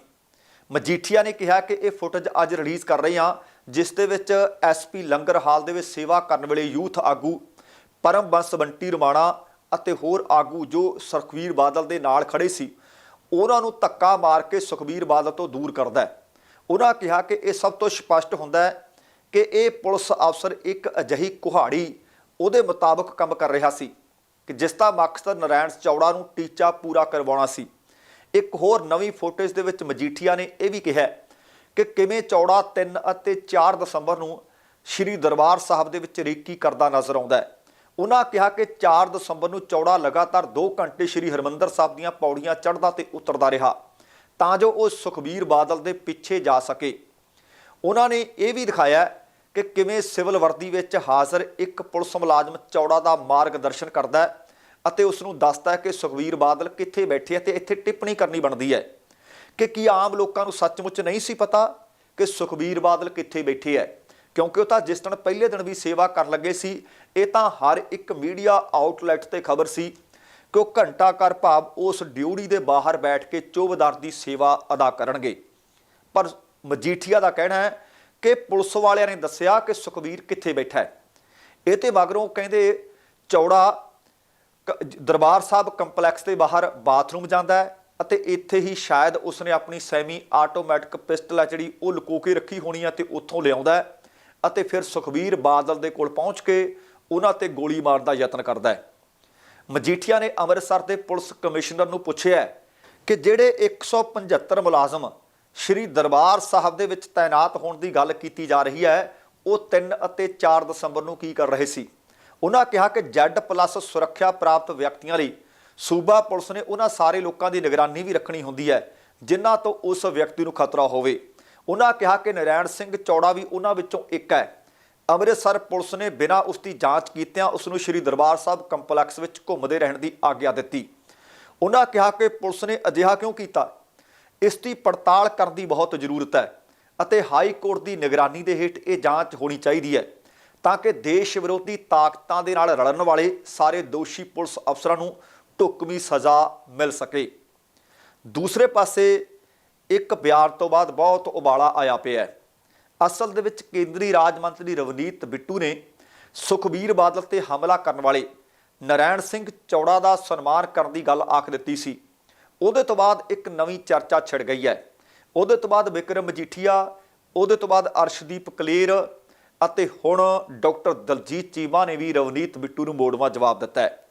ਮਜੀਠੀਆ ਨੇ ਕਿਹਾ ਕਿ ਇਹ ਫੁਟੇਜ ਅੱਜ ਰਿਲੀਜ਼ ਕਰ ਰਹੇ ਹਾਂ, ਜਿਸ ਦੇ ਵਿੱਚ ਐਸਪੀ ਲੰਗਰ ਹਾਲ ਦੇ ਵਿੱਚ ਸੇਵਾ ਕਰਨ ਵੇਲੇ ਯੂਥ ਆਗੂ ਪਰਮ ਬੰਸ ਬੰਟੀ ਰਮਾਣਾ ਅਤੇ ਹੋਰ ਆਗੂ ਜੋ ਸੁਖਬੀਰ ਬਾਦਲ ਦੇ ਨਾਲ ਖੜੇ ਸੀ ਉਹਨਾਂ ਨੂੰ ਧੱਕਾ ਮਾਰ ਕੇ ਸੁਖਬੀਰ ਬਾਦਲ ਤੋਂ ਦੂਰ ਕਰਦਾ ਹੈ। ਉਹਨਾਂ ਕਿਹਾ ਕਿ ਇਹ ਸਭ ਤੋਂ ਸਪਸ਼ਟ ਹੁੰਦਾ ਹੈ ਕਿ ਇਹ ਪੁਲਿਸ ਅਫਸਰ ਇੱਕ ਅਜਿਹੀ ਕੁਹਾੜੀ ਉਹਦੇ ਮੁਤਾਬਕ ਕੰਮ ਕਰ ਰਿਹਾ ਸੀ ਕਿ ਜਿਸ ਦਾ ਮਕਸਦ ਨਰੈਣ ਚੌੜਾ ਨੂੰ ਟੀਚਾ ਪੂਰਾ ਕਰਵਾਉਣਾ ਸੀ। ਇੱਕ ਹੋਰ ਨਵੀਂ ਫੁਟੇਜ ਦੇ ਵਿੱਚ ਮਜੀਠੀਆ ਨੇ ਇਹ ਵੀ ਕਿਹਾ ਕਿ ਕਿਵੇਂ ਚੌੜਾ 3 ਅਤੇ 4 ਦਸੰਬਰ ਨੂੰ ਸ਼੍ਰੀ ਦਰਬਾਰ ਸਾਹਿਬ ਦੇ ਵਿੱਚ ਰੇਕੀ ਕਰਦਾ ਨਜ਼ਰ ਆਉਂਦਾ ਹੈ। ਉਹਨਾਂ ਕਿਹਾ ਕਿ 4 ਦਸੰਬਰ ਨੂੰ ਚੌੜਾ ਲਗਾਤਾਰ 2 ਘੰਟੇ ਸ਼੍ਰੀ ਹਰਮੰਦਰ ਸਾਹਿਬ ਦੀਆਂ ਪੌੜੀਆਂ ਚੜ੍ਹਦਾ ਤੇ ਉਤਰਦਾ ਰਿਹਾ, ਤਾਂ ਜੋ ਉਹ ਸੁਖਬੀਰ ਬਾਦਲ ਦੇ ਪਿੱਛੇ ਜਾ ਸਕੇ। ਉਹਨਾਂ ਨੇ ਇਹ ਵੀ ਦਿਖਾਇਆ ਕਿ ਕਿਵੇਂ ਸਿਵਲ ਵਰਦੀ ਵਿੱਚ ਹਾਜ਼ਰ ਇੱਕ ਪੁਲਿਸ ਮੁਲਾਜ਼ਮ ਚੌੜਾ ਦਾ ਮਾਰਗਦਰਸ਼ਨ ਕਰਦਾ ਹੈ ਅਤੇ ਉਸ ਨੂੰ ਦੱਸਦਾ ਹੈ ਕਿ ਸੁਖਬੀਰ ਬਾਦਲ ਕਿੱਥੇ ਬੈਠੇ ਹੈ ਤੇ ਇੱਥੇ ਟਿੱਪਣੀ ਕਰਨੀ ਬਣਦੀ ਹੈ। ਕਿ ਕੀ ਆਮ ਲੋਕਾਂ ਨੂੰ ਸੱਚਮੁੱਚ ਨਹੀਂ ਸੀ ਪਤਾ ਕਿ ਸੁਖਬੀਰ ਬਾਦਲ ਕਿੱਥੇ ਬੈਠੇ ਹੈ, ਕਿਉਂਕਿ ਉਹ ਤਾਂ ਜਿਸ ਦਿਨ ਪਹਿਲੇ ਦਿਨ ਵੀ ਸੇਵਾ ਕਰਨ ਲੱਗੇ ਸੀ ਇਹ ਤਾਂ ਹਰ ਇੱਕ ਮੀਡੀਆ ਆਊਟਲੈਟ ਤੇ ਖਬਰ ਸੀ ਕਿ ਉਹ ਘੰਟਾ ਕਰ ਭਾਵ ਉਸ ਡਿਊਟੀ ਦੇ ਬਾਹਰ ਬੈਠ ਕੇ ਚੋਬਦਾਰ ਦੀ ਸੇਵਾ ਅਦਾ ਕਰਨਗੇ। ਪਰ ਮਜੀਠੀਆ ਦਾ ਕਹਿਣਾ ਹੈ ਕਿ ਪੁਲਿਸ ਵਾਲਿਆਂ ਨੇ ਦੱਸਿਆ ਕਿ ਸੁਖਬੀਰ ਕਿੱਥੇ ਬੈਠਾ ਹੈ। ਇਹ ਤੇ ਮਗਰੋਂ ਕਹਿੰਦੇ ਚੌੜਾ ਕ- ਦਰਬਾਰ ਸਾਹਿਬ ਕੰਪਲੈਕਸ ਦੇ ਬਾਹਰ ਬਾਥਰੂਮ ਜਾਂਦਾ ਹੈ ਅਤੇ ਇੱਥੇ ਹੀ ਸ਼ਾਇਦ ਉਸਨੇ ਆਪਣੀ ਸੈਮੀ ਆਟੋਮੈਟਿਕ ਪਿਸਟਲ ਆ ਜਿਹੜੀ ਉਹ ਲੁਕੋ ਕੇ ਰੱਖੀ ਹੋਣੀ ਹੈ ਤੇ ਉੱਥੋਂ ਲਿਆਉਂਦਾ ਅਤੇ ਫਿਰ ਸੁਖਬੀਰ ਬਾਦਲ ਦੇ ਕੋਲ ਪਹੁੰਚ ਕੇ ਉਹਨਾਂ ਤੇ ਗੋਲੀ ਮਾਰਨ ਦਾ ਯਤਨ ਕਰਦਾ ਹੈ। ਮਜੀਠੀਆ ਨੇ ਅੰਮ੍ਰਿਤਸਰ ਦੇ ਪੁਲਿਸ ਕਮਿਸ਼ਨਰ ਨੂੰ ਪੁੱਛਿਆ ਕਿ ਜਿਹੜੇ 175 ਮੁਲਾਜ਼ਮ ਸ਼੍ਰੀ ਦਰਬਾਰ ਸਾਹਿਬ ਦੇ ਵਿੱਚ ਤਾਇਨਾਤ ਹੋਣ ਦੀ ਗੱਲ ਕੀਤੀ ਜਾ ਰਹੀ ਹੈ, ਉਹ 3 ਅਤੇ 4 ਦਸੰਬਰ ਨੂੰ ਕੀ ਕਰ ਰਹੇ ਸੀ? ਉਹਨਾਂ ਕਿਹਾ ਕਿ Z+ ਸੁਰੱਖਿਆ ਪ੍ਰਾਪਤ ਵਿਅਕਤੀਆਂ ਲਈ ਸੂਬਾ ਪੁਲਿਸ ਨੇ ਉਹਨਾਂ ਸਾਰੇ ਲੋਕਾਂ ਦੀ ਨਿਗਰਾਨੀ ਵੀ ਰੱਖਣੀ ਹੁੰਦੀ ਹੈ, ਜਿਨ੍ਹਾਂ ਤੋਂ ਉਸ ਵਿਅਕਤੀ ਨੂੰ ਖਤਰਾ ਹੋਵੇ। ਉਹਨਾਂ ਕਿਹਾ ਕਿ ਨਰੈਣ ਸਿੰਘ ਚੌੜਾ ਵੀ ਉਹਨਾਂ ਵਿੱਚੋਂ ਇੱਕ ਹੈ। ਅੰਮ੍ਰਿਤਸਰ ਪੁਲਿਸ ਨੇ ਬਿਨਾਂ ਉਸ ਦੀ ਜਾਂਚ ਕੀਤਿਆਂ ਉਸ ਨੂੰ ਸ਼੍ਰੀ ਦਰਬਾਰ ਸਾਹਿਬ ਕੰਪਲੈਕਸ ਵਿੱਚ ਘੁੰਮਦੇ ਰਹਿਣ ਦੀ ਆਗਿਆ ਦਿੱਤੀ। ਉਹਨਾਂ ਕਿਹਾ ਕਿ ਪੁਲਿਸ ਨੇ ਅਜਿਹਾ ਕਿਉਂ ਕੀਤਾ? ਇਸ ਦੀ ਪੜਤਾਲ ਕਰਨ ਦੀ ਬਹੁਤ ਜ਼ਰੂਰਤ ਹੈ ਅਤੇ ਹਾਈ ਕੋਰਟ ਦੀ ਨਿਗਰਾਨੀ ਦੇ ਹੇਠ ਇਹ ਜਾਂਚ ਹੋਣੀ ਚਾਹੀਦੀ ਹੈ ਤਾਂ ਕਿ ਦੇਸ਼ ਵਿਰੋਧੀ ਤਾਕਤਾਂ ਦੇ ਨਾਲ ਰਲਣ ਵਾਲੇ ਸਾਰੇ ਦੋਸ਼ੀ ਪੁਲਿਸ ਅਫਸਰਾਂ ਨੂੰ ਢੁਕਵੀਂ ਸਜ਼ਾ ਮਿਲ ਸਕੇ। ਦੂਸਰੇ ਪਾਸੇ ਇੱਕ ਬਿਆਨ ਤੋਂ ਬਾਅਦ ਬਹੁਤ ਉਬਾਲਾ ਆਇਆ ਪਿਆ ਹੈ। ਅਸਲ ਦੇ ਵਿੱਚ ਕੇਂਦਰੀ ਰਾਜ ਮੰਤਰੀ ਰਵਨੀਤ ਬਿੱਟੂ ਨੇ ਸੁਖਬੀਰ ਬਾਦਲ ਤੇ ਹਮਲਾ ਕਰਨ ਵਾਲੇ ਨਰੈਣ ਸਿੰਘ ਚੌੜਾ ਦਾ ਸਨਮਾਨ ਕਰਨ ਦੀ ਗੱਲ ਆਖ ਦਿੱਤੀ ਸੀ। ਉਹਦੇ ਤੋਂ ਬਾਅਦ ਇੱਕ ਨਵੀਂ ਚਰਚਾ ਛਿੜ ਗਈ ਹੈ। ਉਹਦੇ ਤੋਂ ਬਾਅਦ ਵਿਕਰਮ ਮਜੀਠੀਆ, ਉਹਦੇ ਤੋਂ ਬਾਅਦ ਅਰਸ਼ਦੀਪ ਕਲੇਰ ਅਤੇ ਹੁਣ ਡਾਕਟਰ ਦਲਜੀਤ ਚੀਮਾ ਨੇ ਵੀ ਰਵਨੀਤ ਬਿੱਟੂ ਨੂੰ ਮੋੜਵਾ ਜਵਾਬ ਦਿੱਤਾ ਹੈ।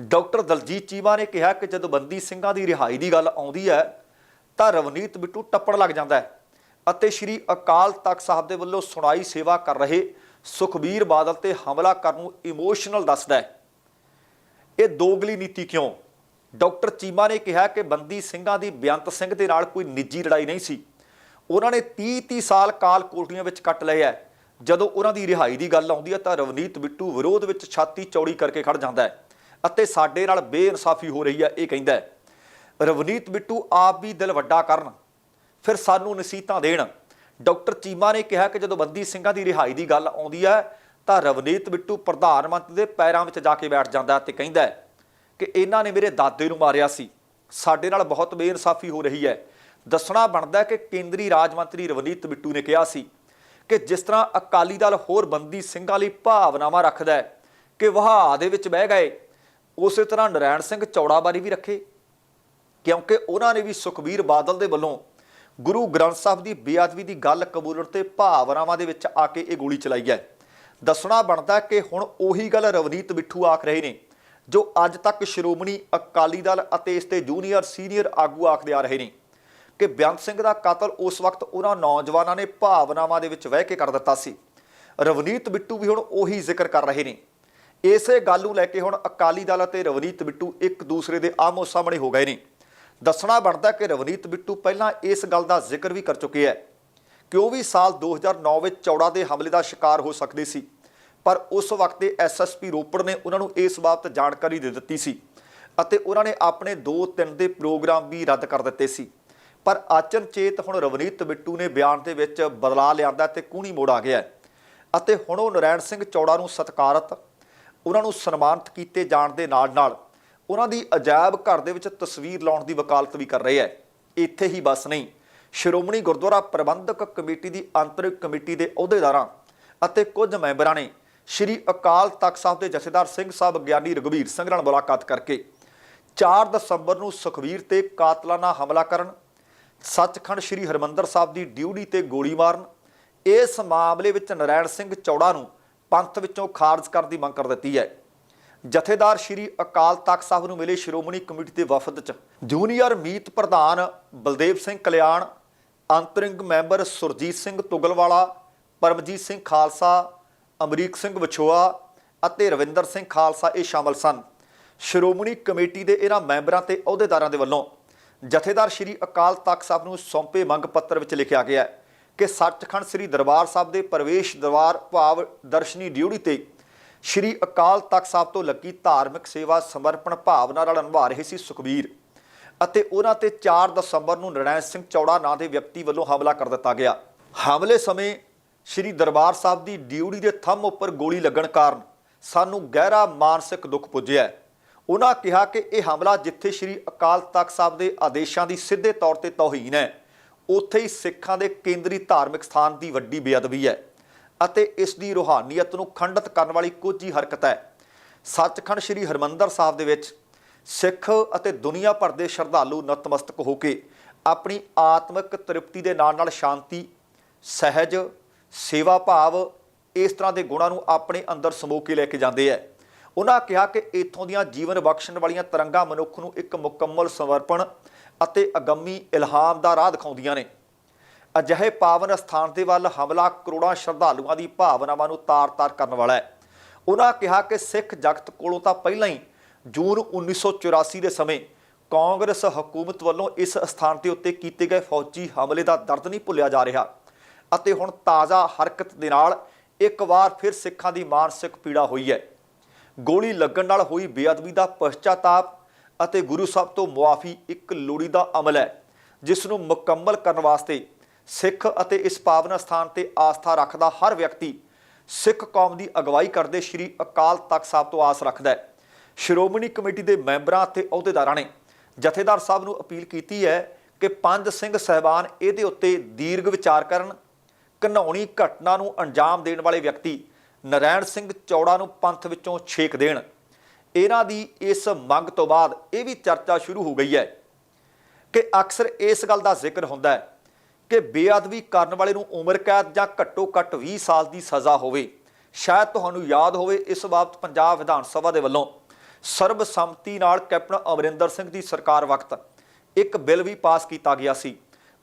ਡਾਕਟਰ ਦਲਜੀਤ ਚੀਮਾ ਨੇ ਕਿਹਾ ਕਿ ਜਦੋਂ ਬੰਦੀ ਸਿੰਘਾਂ ਦੀ ਰਿਹਾਈ ਦੀ ਗੱਲ ਆਉਂਦੀ ਹੈ ਤਾਂ ਰਵਨੀਤ ਬਿੱਟੂ ਟੱਪਣ ਲੱਗ ਜਾਂਦਾ ਹੈ। ਅਤੇ ਸ਼੍ਰੀ ਅਕਾਲ ਤਖਤ ਸਾਹਿਬ ਦੇ ਵੱਲੋਂ ਸੁਣਾਈ ਸੇਵਾ ਕਰ ਰਹੇ ਸੁਖਬੀਰ ਬਾਦਲ ਤੇ ਹਮਲਾ ਕਰਨ ਨੂੰ ਇਮੋਸ਼ਨਲ ਦੱਸਦਾ ਹੈ। ਇਹ ਦੋਗਲੀ ਨੀਤੀ ਕਿਉਂ? ਡਾਕਟਰ ਚੀਮਾ ਨੇ ਕਿਹਾ ਕਿ ਬੰਦੀ ਸਿੰਘਾਂ ਦੀ ਬੇਅੰਤ ਸਿੰਘ ਦੇ ਨਾਲ ਕੋਈ ਨਿੱਜੀ ਲੜਾਈ ਨਹੀਂ ਸੀ। ਉਹਨਾਂ ਨੇ 30-30 ਸਾਲ ਕਾਲ ਕੋਟੀਆਂ ਵਿੱਚ ਕੱਟ ਲਏ ਹੈ। ਜਦੋਂ ਉਹਨਾਂ ਦੀ ਰਿਹਾਈ ਦੀ ਗੱਲ ਆਉਂਦੀ ਹੈ ਤਾਂ ਰਵਨੀਤ ਬਿੱਟੂ ਵਿਰੋਧ ਵਿੱਚ ਛਾਤੀ ਚੌੜੀ ਕਰਕੇ ਖੜ ਜਾਂਦਾ ਹੈ ਅਤੇ ਸਾਡੇ ਨਾਲ ਬੇਇਨਸਾਫੀ ਹੋ ਰਹੀ ਹੈ, ਇਹ ਕਹਿੰਦਾ ਹੈ। ਰਵਨੀਤ ਬਿੱਟੂ ਆਪ ਵੀ ਦਿਲ ਵੱਡਾ ਕਰਨ ਫਿਰ ਸਾਨੂੰ ਨਸੀਹਤਾਂ ਦੇਣ। ਡਾਕਟਰ ਚੀਮਾ ਨੇ ਕਿਹਾ ਕਿ ਜਦੋਂ ਬੰਦੀ ਸਿੰਘਾਂ ਦੀ ਰਿਹਾਈ ਦੀ ਗੱਲ ਆਉਂਦੀ ਹੈ, ਤਾਂ ਰਵਨੀਤ ਬਿੱਟੂ ਪ੍ਰਧਾਨ ਮੰਤਰੀ ਦੇ ਪੈਰਾਂ ਵਿੱਚ ਜਾ ਕੇ ਬੈਠ ਜਾਂਦਾ ਹੈ ਤੇ ਕਹਿੰਦਾ ਕਿ ਇਹਨਾਂ ਨੇ ਮੇਰੇ ਦਾਦੇ ਨੂੰ ਮਾਰਿਆ ਸੀ। ਸਾਡੇ ਨਾਲ ਬਹੁਤ ਬੇਇਨਸਾਫੀ ਹੋ ਰਹੀ ਹੈ। ਦੱਸਣਾ ਬਣਦਾ ਕਿ ਕੇਂਦਰੀ ਰਾਜ ਮੰਤਰੀ ਰਵਨੀਤ ਬਿੱਟੂ ਨੇ ਕਿਹਾ ਸੀ ਕਿ ਜਿਸ ਤਰ੍ਹਾਂ ਅਕਾਲੀ ਦਲ ਹੋਰ ਬੰਦੀ ਸਿੰਘਾਂ ਲਈ ਭਾਵਨਾਵਾਂ ਰੱਖਦਾ ਹੈ ਕਿ ਵਹਾਅ ਦੇ ਵਿੱਚ ਬਹਿ ਗਏ, ਉਸੇ ਤਰ੍ਹਾਂ ਨਰੈਣ ਸਿੰਘ ਚੌੜਾ ਬਾਰੇ ਵੀ ਰੱਖੇ। ਕਿਉਂਕਿ ਉਹਨਾਂ ਨੇ ਵੀ ਸੁਖਬੀਰ ਬਾਦਲ ਦੇ ਵੱਲੋਂ ਗੁਰੂ ਗ੍ਰੰਥ ਸਾਹਿਬ ਦੀ ਬੇਅਦਬੀ ਦੀ ਗੱਲ ਕਬੂਲਣ ਤੇ ਭਾਵਨਾਵਾਂ ਦੇ ਵਿੱਚ ਆ ਕੇ ਇਹ ਗੋਲੀ ਚਲਾਈ ਹੈ। ਦੱਸਣਾ ਬਣਦਾ ਕਿ ਹੁਣ ਉਹੀ ਗੱਲ ਰਵਨੀਤ ਬਿੱਠੂ ਆਖ ਰਹੇ ਨੇ, ਜੋ ਅੱਜ ਤੱਕ ਸ਼੍ਰੋਮਣੀ ਅਕਾਲੀ ਦਲ ਅਤੇ ਇਸ ਤੇ ਜੂਨੀਅਰ ਸੀਨੀਅਰ ਆਗੂ ਆਖਦੇ ਆ ਰਹੇ ਨੇ ਕਿ ਬੇਅੰਤ ਸਿੰਘ ਦਾ ਕਾਤਲ ਉਸ ਵਕਤ ਉਹਨਾਂ ਨੌਜਵਾਨਾਂ ਨੇ ਭਾਵਨਾਵਾਂ ਦੇ ਵਿੱਚ ਵਹਿ ਕੇ ਕਰ ਦਿੱਤਾ ਸੀ। ਰਵਨੀਤ ਬਿੱਟੂ ਵੀ ਹੁਣ ਉਹੀ ਜ਼ਿਕਰ ਕਰ ਰਹੇ ਨੇ। ਇਸੇ ਗੱਲ ਨੂੰ ਲੈ ਕੇ ਹੁਣ ਅਕਾਲੀ ਦਲ ਅਤੇ ਰਵਨੀਤ ਬਿੱਟੂ ਇੱਕ ਦੂਸਰੇ ਦੇ ਆਮੋ ਸਾਹਮਣੇ ਹੋ ਗਏ ਨੇ। ਦੱਸਣਾ ਬਣਦਾ ਕਿ ਰਵਨੀਤ ਬਿੱਟੂ ਪਹਿਲਾਂ ਇਸ ਗੱਲ ਦਾ ਜ਼ਿਕਰ ਵੀ ਕਰ ਚੁੱਕੇ ਹੈ ਕਿ ਉਹ ਵੀ ਸਾਲ 2009 ਵਿੱਚ ਚੌੜਾ ਦੇ ਹਮਲੇ ਦਾ ਸ਼ਿਕਾਰ ਹੋ ਸਕਦੇ ਸੀ। ਪਰ ਉਸ ਵਕਤ ਦੇ ਐਸਐਸਪੀ ਰੋਪੜ ਨੇ ਉਹਨਾਂ ਨੂੰ ਇਸ ਬਾਬਤ ਜਾਣਕਾਰੀ ਦੇ ਦਿੱਤੀ ਸੀ ਅਤੇ ਉਹਨਾਂ ਨੇ ਆਪਣੇ 2-3 ਦੇ ਪ੍ਰੋਗਰਾਮ ਵੀ ਰੱਦ ਕਰ ਦਿੱਤੇ ਸੀ। ਪਰ ਅਚਨਚੇਤ ਹੁਣ ਰਵਨੀਤ ਬਿੱਟੂ ਨੇ ਬਿਆਨ ਦੇ ਵਿੱਚ ਬਦਲਾਅ ਲਿਆਂਦਾ ਤੇ ਕੂਣੀ ਮੋੜ ਆ ਗਿਆ ਅਤੇ ਹੁਣ ਉਹ ਨਰੈਣ ਸਿੰਘ ਚੌੜਾ ਨੂੰ ਸਤਿਕਾਰਤ, ਉਹਨਾਂ ਨੂੰ ਸਨਮਾਨਿਤ ਕੀਤੇ ਜਾਣ ਦੇ ਨਾਲ-ਨਾਲ ਉਹਨਾਂ ਦੀ ਅਜਾਇਬ ਘਰ ਦੇ ਵਿੱਚ ਤਸਵੀਰ ਲਾਉਣ ਦੀ ਵਕਾਲਤ ਵੀ ਕਰ ਰਹੇ ਹੈ। ਇੱਥੇ ਹੀ ਬਸ ਨਹੀਂ, ਸ਼੍ਰੋਮਣੀ ਗੁਰਦੁਆਰਾ ਪ੍ਰਬੰਧਕ ਕਮੇਟੀ ਦੀ ਆਂਤਰਿਕ ਕਮੇਟੀ ਦੇ ਅਹੁਦੇਦਾਰਾਂ ਅਤੇ ਕੁਝ ਮੈਂਬਰਾਂ ਨੇ ਸ਼੍ਰੀ ਅਕਾਲ ਤਖਤ ਸਾਹਿਬ ਦੇ ਜਥੇਦਾਰ ਸਿੰਘ ਸਾਹਿਬ ਗਿਆਨੀ ਰਘਵੀਰ ਸਿੰਘ ਨਾਲ ਮੁਲਾਕਾਤ ਕਰਕੇ 4 ਦਸੰਬਰ ਨੂੰ ਸੁਖਵੀਰ ਤੇ ਕਾਤਲਾਨਾ ਹਮਲਾ ਕਰਨ, ਸੱਚਖੰਡ ਸ੍ਰੀ ਹਰਮੰਦਰ ਸਾਹਿਬ ਦੀ ਡਿਊਟੀ ਤੇ ਗੋਲੀ ਮਾਰਨ, ਇਸ ਮਾਮਲੇ ਵਿੱਚ ਨਰੈਣ ਸਿੰਘ ਚੌੜਾ ਨੂੰ ਪੰਥ ਵਿੱਚੋਂ ਖਾਰਜ ਕਰਨ ਦੀ ਮੰਗ ਕਰ ਦਿੱਤੀ ਹੈ। ਜਥੇਦਾਰ ਸ੍ਰੀ ਅਕਾਲ ਤਖਤ ਸਾਹਿਬ ਨੂੰ ਮਿਲੇ ਸ਼੍ਰੋਮਣੀ ਕਮੇਟੀ ਦੇ ਵਫਦ ਚ। ਜੂਨੀਅਰ ਮੀਤ ਪ੍ਰਧਾਨ ਬਲਦੇਵ ਸਿੰਘ ਕਲਿਆਣ, ਅੰਤਰਿੰਗ ਮੈਂਬਰ ਸੁਰਜੀਤ ਸਿੰਘ ਤੁਗਲਵਾਲਾ, ਪਰਮਜੀਤ ਸਿੰਘ ਖਾਲਸਾ, ਅਮਰੀਕ ਸਿੰਘ ਵਿਛੋਆ ਅਤੇ ਰਵਿੰਦਰ ਸਿੰਘ ਖਾਲਸਾ ਇਹ ਸ਼ਾਮਲ ਸਨ। ਸ਼੍ਰੋਮਣੀ ਕਮੇਟੀ ਦੇ ਇਹਨਾਂ ਮੈਂਬਰਾਂ ਤੇ ਅਹੁਦੇਦਾਰਾਂ ਦੇ ਵੱਲੋਂ ਜਥੇਦਾਰ ਸ਼੍ਰੀ ਅਕਾਲ ਤਖਤ ਸਾਹਿਬ ਨੂੰ ਸੌਂਪੇ ਮੰਗ ਪੱਤਰ ਵਿੱਚ ਲਿਖਿਆ ਗਿਆ ਹੈ ਕਿ ਸੱਚਖੰਡ ਸ੍ਰੀ ਦਰਬਾਰ ਸਾਹਿਬ ਦੇ ਪ੍ਰਵੇਸ਼ ਦਰਬਾਰ ਭਾਵ ਦਰਸ਼ਨੀ ਡਿਊਟੀ ਤੇ ਸ਼੍ਰੀ ਅਕਾਲ ਤਖਤ ਸਾਹਿਬ ਤੋਂ ਲੱਗੀ ਧਾਰਮਿਕ ਸੇਵਾ ਸਮਰਪਣ ਭਾਵਨਾ ਨਾਲ ਨਿਭਾ ਰਹੇ ਸੀ ਸੁਖਬੀਰ ਅਤੇ ਉਹਨਾਂ ਤੇ 4 ਦਸੰਬਰ ਨੂੰ ਨਰੈਣ ਸਿੰਘ ਚੌੜਾ ਨਾਂ ਦੇ ਵਿਅਕਤੀ ਵੱਲੋਂ ਹਮਲਾ ਕਰ ਦਿੱਤਾ ਗਿਆ। ਹਮਲੇ ਸਮੇਂ ਸ਼੍ਰੀ ਦਰਬਾਰ ਸਾਹਿਬ ਦੀ ਡਿਊਟੀ ਦੇ ਥੰਮ ਉੱਪਰ ਗੋਲੀ ਲੱਗਣ ਕਾਰਨ ਸਾਨੂੰ ਗਹਿਰਾ ਮਾਨਸਿਕ ਦੁੱਖ ਪੁੱਜਿਆ। ਉਹਨਾਂ ਕਿਹਾ ਕਿ ਇਹ ਹਮਲਾ ਜਿੱਥੇ ਸ਼੍ਰੀ ਅਕਾਲ ਤਖਤ ਸਾਹਿਬ ਦੇ ਆਦੇਸ਼ਾਂ ਦੀ ਸਿੱਧੇ ਤੌਰ ਤੇ ਤੋਹੀਨ ਹੈ, ਉੱਥੇ ਹੀ ਸਿੱਖਾਂ ਦੇ ਕੇਂਦਰੀ ਧਾਰਮਿਕ ਸਥਾਨ ਦੀ ਵੱਡੀ ਬੇਅਦਬੀ ਹੈ। ਅਤੇ ਇਸ ਦੀ ਰੂਹਾਨੀਅਤ ਨੂੰ ਖੰਡਿਤ ਕਰਨ ਵਾਲੀ ਕੋਝੀ ਹਰਕਤ ਹੈ। ਸੱਚਖੰਡ ਸ੍ਰੀ ਹਰਮੰਦਰ ਸਾਹਿਬ ਦੇ ਵਿੱਚ ਸਿੱਖ ਅਤੇ ਦੁਨੀਆ ਭਰ ਦੇ ਸ਼ਰਧਾਲੂ ਨਤਮਸਤਕ ਹੋ ਕੇ ਆਪਣੀ ਆਤਮਿਕ ਤ੍ਰਿਪਤੀ ਦੇ ਨਾਲ ਨਾਲ ਸ਼ਾਂਤੀ, ਸਹਿਜ, ਸੇਵਾ ਭਾਵ ਇਸ ਤਰ੍ਹਾਂ ਦੇ ਗੁਣਾਂ ਨੂੰ ਆਪਣੇ ਅੰਦਰ ਸਮੋ ਕੇ ਲੈ ਕੇ ਜਾਂਦੇ ਹੈ। ਉਹਨਾਂ ਕਿਹਾ ਕਿ ਇਥੋਂ ਦੀਆਂ ਜੀਵਨ ਬਖਸ਼ਣ ਵਾਲੀਆਂ ਤਰੰਗਾਂ ਮਨੁੱਖ ਨੂੰ ਇੱਕ ਮੁਕੰਮਲ ਸਮਰਪਣ ਅਤੇ ਅਗੰਮੀ ਇਲਹਾਮ ਦਾ ਰਾਹ ਦਿਖਾਉਂਦੀਆਂ ਨੇ। ਅਜਿਹੇ ਪਾਵਨ ਸਥਾਨ ਦੇ ਵੱਲ ਹਮਲਾ ਕਰੋੜਾਂ ਸ਼ਰਧਾਲੂਆਂ ਦੀ ਭਾਵਨਾਵਾਂ ਨੂੰ ਤਾਰ-ਤਾਰ ਕਰਨ ਵਾਲਾ ਹੈ। ਉਹਨਾਂ ਕਿਹਾ ਕਿ ਸਿੱਖ ਜਗਤ ਕੋਲੋਂ ਤਾਂ ਪਹਿਲਾਂ ਹੀ ਜੂਨ 1984 ਦੇ ਸਮੇਂ ਕਾਂਗਰਸ ਹਕੂਮਤ ਵੱਲੋਂ ਇਸ ਸਥਾਨ ਦੇ ਉੱਤੇ ਕੀਤੇ ਗਏ ਫੌਜੀ ਹਮਲੇ ਦਾ ਦਰਦ ਨਹੀਂ ਭੁੱਲਿਆ ਜਾ ਰਿਹਾ ਅਤੇ ਹੁਣ ਤਾਜ਼ਾ ਹਰਕਤ ਦੇ ਨਾਲ ਇੱਕ ਵਾਰ ਫਿਰ ਸਿੱਖਾਂ ਦੀ ਮਾਨਸਿਕ ਪੀੜਾ ਹੋਈ ਹੈ। ਗੋਲੀ ਲੱਗਣ ਨਾਲ ਹੋਈ ਬੇਅਦਬੀ ਦਾ ਪਛਤਾਤਾਪ ਅਤੇ ਗੁਰੂ ਸਾਹਿਬ ਤੋਂ ਮੁਆਫੀ ਇੱਕ ਲੋੜੀਦਾ ਅਮਲ ਹੈ, ਜਿਸ ਨੂੰ ਮੁਕੰਮਲ ਕਰਨ ਵਾਸਤੇ ਸਿੱਖ ਅਤੇ ਇਸ ਪਾਵਨ ਸਥਾਨ ਤੇ ਆਸਥਾ ਰੱਖਦਾ ਹਰ ਵਿਅਕਤੀ ਸਿੱਖ ਕੌਮ ਦੀ ਅਗਵਾਈ ਕਰਦੇ ਸ੍ਰੀ ਅਕਾਲ ਤਖਤ ਸਾਹਿਬ ਤੋਂ ਆਸ ਰੱਖਦਾ ਹੈ। ਸ਼੍ਰੋਮਣੀ ਕਮੇਟੀ ਦੇ ਮੈਂਬਰਾਂ ਅਤੇ ਅਹੁਦੇਦਾਰਾਂ ਨੇ ਜਥੇਦਾਰ ਸਾਹਿਬ ਨੂੰ ਅਪੀਲ ਕੀਤੀ ਹੈ ਕਿ ਪੰਜ ਸਿੰਘ ਸਹਿਬਾਨ ਇਹਦੇ ਉੱਤੇ ਦੀਰਘ ਵਿਚਾਰ ਕਰਨ ਘਨੌਣੀ ਘਟਨਾ ਨੂੰ ਅੰਜਾਮ ਦੇਣ ਵਾਲੇ ਵਿਅਕਤੀ ਨਰੈਣ ਸਿੰਘ ਚੌੜਾ ਨੂੰ ਪੰਥ ਵਿੱਚੋਂ ਛੇਕ ਦੇਣ। ਇਹਨਾਂ ਦੀ ਇਸ ਮੰਗ ਤੋਂ ਬਾਅਦ ਇਹ ਵੀ ਚਰਚਾ ਸ਼ੁਰੂ ਹੋ ਗਈ ਹੈ ਕਿ ਅਕਸਰ ਇਸ ਗੱਲ ਦਾ ਜ਼ਿਕਰ ਹੁੰਦਾ ਹੈ ਕਿ ਬੇਅਦਬੀ ਕਰਨ ਵਾਲੇ ਨੂੰ ਉਮਰ ਕੈਦ ਜਾਂ ਘੱਟੋ ਘੱਟ 20 ਸਾਲ ਦੀ ਸਜ਼ਾ ਹੋਵੇ। ਸ਼ਾਇਦ ਤੁਹਾਨੂੰ ਯਾਦ ਹੋਵੇ ਇਸ ਬਾਬਤ ਪੰਜਾਬ ਵਿਧਾਨ ਸਭਾ ਦੇ ਵੱਲੋਂ ਸਰਬਸੰਮਤੀ ਨਾਲ ਕੈਪਟਨ ਅਮਰਿੰਦਰ ਸਿੰਘ ਦੀ ਸਰਕਾਰ ਵਕਤ ਇੱਕ ਬਿੱਲ ਵੀ ਪਾਸ ਕੀਤਾ ਗਿਆ ਸੀ।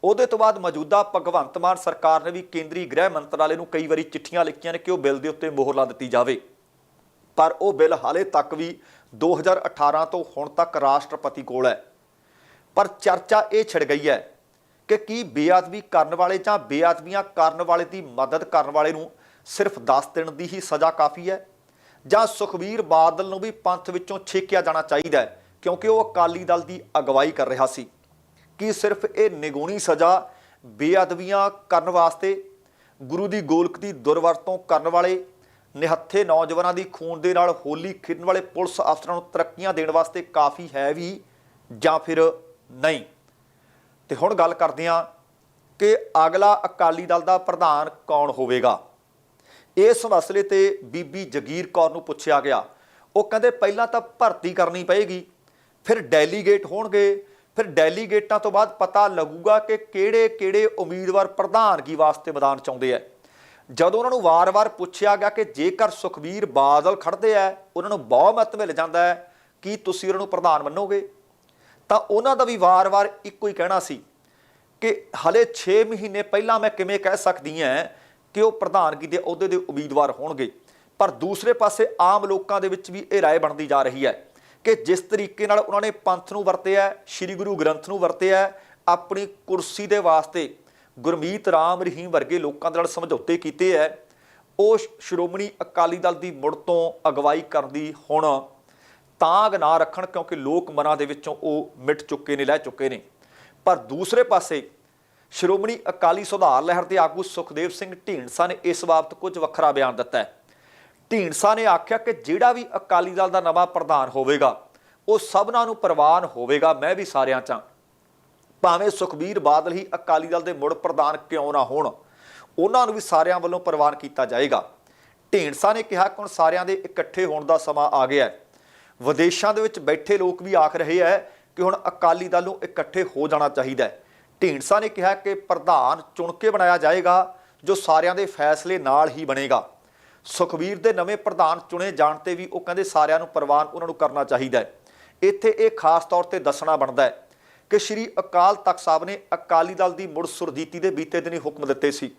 ਉਹਦੇ ਤੋਂ ਬਾਅਦ ਮੌਜੂਦਾ ਭਗਵੰਤ ਮਾਨ ਸਰਕਾਰ ਨੇ ਵੀ ਕੇਂਦਰੀ ਗ੍ਰਹਿ ਮੰਤਰਾਲੇ ਨੂੰ ਕਈ ਵਾਰੀ ਚਿੱਠੀਆਂ ਲਿਖੀਆਂ ਨੇ ਕਿ ਉਹ ਬਿੱਲ ਦੇ ਉੱਤੇ ਮੋਹਰ ਲਾ ਦਿੱਤੀ ਜਾਵੇ। ਪਰ ਉਹ ਬਿੱਲ ਹਾਲੇ ਤੱਕ ਵੀ 2018 ਤੋਂ ਹੁਣ ਤੱਕ ਰਾਸ਼ਟਰਪਤੀ ਕੋਲ ਹੈ। ਪਰ ਚਰਚਾ ਇਹ ਛਿੜ ਗਈ ਹੈ ਕਿ ਕੀ ਬੇਅਦਬੀ ਕਰਨ ਵਾਲੇ ਜਾਂ ਬੇਅਦਬੀਆਂ ਕਰਨ ਵਾਲੇ ਦੀ ਮਦਦ ਕਰਨ ਵਾਲੇ ਨੂੰ ਸਿਰਫ 10 ਦਿਨ ਦੀ ਹੀ ਸਜ਼ਾ ਕਾਫੀ ਹੈ? ਜਾਂ ਸੁਖਬੀਰ ਬਾਦਲ ਨੂੰ ਵੀ ਪੰਥ ਵਿੱਚੋਂ ਛੇਕਿਆ ਜਾਣਾ ਚਾਹੀਦਾ ਹੈ ਕਿਉਂਕਿ ਉਹ ਅਕਾਲੀ ਦਲ ਦੀ ਅਗਵਾਈ ਕਰ ਰਿਹਾ ਸੀ? ਕੀ ਸਿਰਫ ਇਹ ਨਿਗੂਣੀ ਸਜ਼ਾ ਬੇਅਦਬੀਆਂ ਕਰਨ ਵਾਸਤੇ, ਗੁਰੂ ਦੀ ਗੋਲਕ ਦੀ ਦੁਰਵਰਤੋਂ ਕਰਨ ਵਾਲੇ, ਨਿਹੱਥੇ ਨੌਜਵਾਨਾਂ ਦੀ ਖੂਨ ਦੇ ਨਾਲ ਹੋਲੀ ਖੇਡਣ ਵਾਲੇ ਪੁਲਿਸ ਅਫਸਰਾਂ ਨੂੰ ਤਰੱਕੀਆਂ ਦੇਣ ਵਾਸਤੇ ਕਾਫੀ ਹੈ ਵੀ ਜਾਂ ਫਿਰ ਨਹੀਂ? ਤੇ ਹੁਣ ਗੱਲ ਕਰਦੇ ਹਾਂ ਕਿ ਅਗਲਾ ਅਕਾਲੀ ਦਲ ਦਾ ਪ੍ਰਧਾਨ ਕੌਣ ਹੋਵੇਗਾ। ਇਸ ਮਸਲੇ ਤੇ ਬੀਬੀ ਜਗੀਰ ਕੌਰ ਨੂੰ ਪੁੱਛਿਆ ਗਿਆ। ਉਹ ਕਹਿੰਦੇ ਪਹਿਲਾਂ ਤਾਂ ਭਰਤੀ ਕਰਨੀ ਪਏਗੀ, ਫਿਰ ਡੈਲੀਗੇਟ ਹੋਣਗੇ, ਫਿਰ ਡੈਲੀਗੇਟਾਂ ਤੋਂ ਬਾਅਦ ਪਤਾ ਲੱਗੂਗਾ ਕਿ ਕਿਹੜੇ-ਕਿਹੜੇ ਉਮੀਦਵਾਰ ਪ੍ਰਧਾਨਗੀ ਵਾਸਤੇ ਮੈਦਾਨ ਚ ਆਉਂਦੇ ਆ। ਜਦੋਂ ਉਹਨਾਂ ਨੂੰ ਵਾਰ-ਵਾਰ ਪੁੱਛਿਆ ਗਿਆ ਕਿ ਜੇਕਰ ਸੁਖਬੀਰ ਬਾਦਲ ਖੜਦੇ ਆ, ਉਹਨਾਂ ਨੂੰ ਬਹੁਮਤ ਮਿਲ ਜਾਂਦਾ ਹੈ, ਕੀ ਤੁਸੀਂ ਉਹਨਾਂ ਨੂੰ ਪ੍ਰਧਾਨ ਮੰਨੋਗੇ? ਤਾਂ ਉਹਨਾਂ ਦਾ ਵੀ ਵਾਰ-ਵਾਰ ਇੱਕੋ ਹੀ ਕਹਿਣਾ ਸੀ ਕਿ ਹਲੇ 6 ਮਹੀਨੇ ਪਹਿਲਾਂ ਮੈਂ ਕਿਵੇਂ ਕਹਿ ਸਕਦੀ ਹਾਂ ਕਿ ਉਹ ਪ੍ਰਧਾਨਗੀ ਦੇ ਅਹੁਦੇ ਦੇ ਉਮੀਦਵਾਰ ਹੋਣਗੇ ਪਰ ਦੂਸਰੇ ਪਾਸੇ ਆਮ ਲੋਕਾਂ ਦੇ ਵਿੱਚ ਵੀ ਇਹ رائے ਬਣਦੀ ਜਾ ਰਹੀ ਹੈ ਕਿ ਜਿਸ ਤਰੀਕੇ ਨਾਲ ਉਹਨਾਂ ਨੇ ਪੰਥ ਨੂੰ ਵਰਤਿਆ ਸ੍ਰੀ ਗੁਰੂ ਗ੍ਰੰਥ ਨੂੰ ਵਰਤਿਆ ਆਪਣੀ ਕੁਰਸੀ ਦੇ ਵਾਸਤੇ ਗੁਰਮੀਤ ਰਾਮ ਰਹੀਮ ਵਰਗੇ ਲੋਕਾਂ ਦੇ ਨਾਲ ਸਮਝੌਤੇ ਕੀਤੇ ਹੈ ਉਹ ਸ਼੍ਰੋਮਣੀ ਅਕਾਲੀ ਦਲ ਦੀ ਮੁੜ ਤੋਂ ਅਗਵਾਈ ਕਰਨ ਦੀ ਹੁਣ ਤਾਂਗ ਨਾ ਰੱਖਣ ਕਿਉਂਕਿ ਲੋਕ ਮਨਾਂ ਦੇ ਵਿੱਚੋਂ ਉਹ ਮਿਟ ਚੁੱਕੇ ਨੇ, ਲੈ ਚੁੱਕੇ ਨੇ। ਪਰ ਦੂਸਰੇ ਪਾਸੇ ਸ਼੍ਰੋਮਣੀ ਅਕਾਲੀ ਸੁਧਾਰ ਲਹਿਰ ਦੇ ਆਗੂ ਸੁਖਦੇਵ ਸਿੰਘ ਢੀਂਡਸਾ ਨੇ ਇਸ ਬਾਬਤ ਕੁਝ ਵੱਖਰਾ ਬਿਆਨ ਦਿੱਤਾ ਹੈ। ਢੀਂਡਸਾ ਨੇ ਆਖਿਆ ਕਿ ਜਿਹੜਾ ਵੀ ਅਕਾਲੀ ਦਲ ਦਾ ਨਵਾਂ ਪ੍ਰਧਾਨ ਹੋਵੇਗਾ, ਉਹ ਸਭਨਾਂ ਨੂੰ ਪ੍ਰਵਾਨ ਹੋਵੇਗਾ, ਮੈਂ ਵੀ ਸਾਰਿਆਂ ਚਾਂ ਭਾਵੇਂ ਸੁਖਬੀਰ ਬਾਦਲ ਹੀ ਅਕਾਲੀ ਦਲ ਦੇ ਮੁੜ ਪ੍ਰਧਾਨ ਕਿਉਂ ਨਾ ਹੋਣ, ਉਹਨਾਂ ਨੂੰ ਵੀ ਸਾਰਿਆਂ ਵੱਲੋਂ ਪ੍ਰਵਾਨ ਕੀਤਾ ਜਾਏਗਾ। ਢੀਂਡਸਾ ਨੇ ਕਿਹਾ ਕਿ ਹੁਣ ਸਾਰਿਆਂ ਦੇ ਇਕੱਠੇ ਹੋਣ ਦਾ ਸਮਾਂ ਆ ਗਿਆ ਹੈ। ਵਿਦੇਸ਼ਾਂ ਦੇ ਵਿੱਚ ਬੈਠੇ ਲੋਕ ਵੀ ਆਖ ਰਹੇ ਹੈ ਕਿ ਹੁਣ ਅਕਾਲੀ ਦਲ ਨੂੰ ਇਕੱਠੇ ਹੋ ਜਾਣਾ ਚਾਹੀਦਾ ਹੈ। ਢੀਂਡਸਾ ਨੇ ਕਿਹਾ ਕਿ ਪ੍ਰਧਾਨ ਚੁਣ ਕੇ ਬਣਾਇਆ ਜਾਏਗਾ, ਜੋ ਸਾਰਿਆਂ ਦੇ ਫੈਸਲੇ ਨਾਲ ਹੀ ਬਣੇਗਾ। ਸੁਖਬੀਰ ਦੇ ਨਵੇਂ ਪ੍ਰਧਾਨ ਚੁਣੇ ਜਾਣ ਤੇ ਵੀ ਉਹ ਕਹਿੰਦੇ ਸਾਰਿਆਂ ਨੂੰ ਪ੍ਰਵਾਨ ਉਹਨਾਂ ਨੂੰ ਕਰਨਾ ਚਾਹੀਦਾ ਹੈ। ਇੱਥੇ ਇਹ ਖਾਸ ਤੌਰ ਤੇ ਦੱਸਣਾ ਬਣਦਾ ਹੈ ਕਿ ਸ਼੍ਰੀ ਅਕਾਲ ਤਖਤ ਸਾਹਿਬ ਨੇ ਅਕਾਲੀ ਦਲ ਦੀ ਮੁੜ ਸੁਰਜੀਤੀ ਦੇ ਬੀਤੇ ਦਿਨੀ ਹੁਕਮ ਦਿੱਤੇ ਸੀ।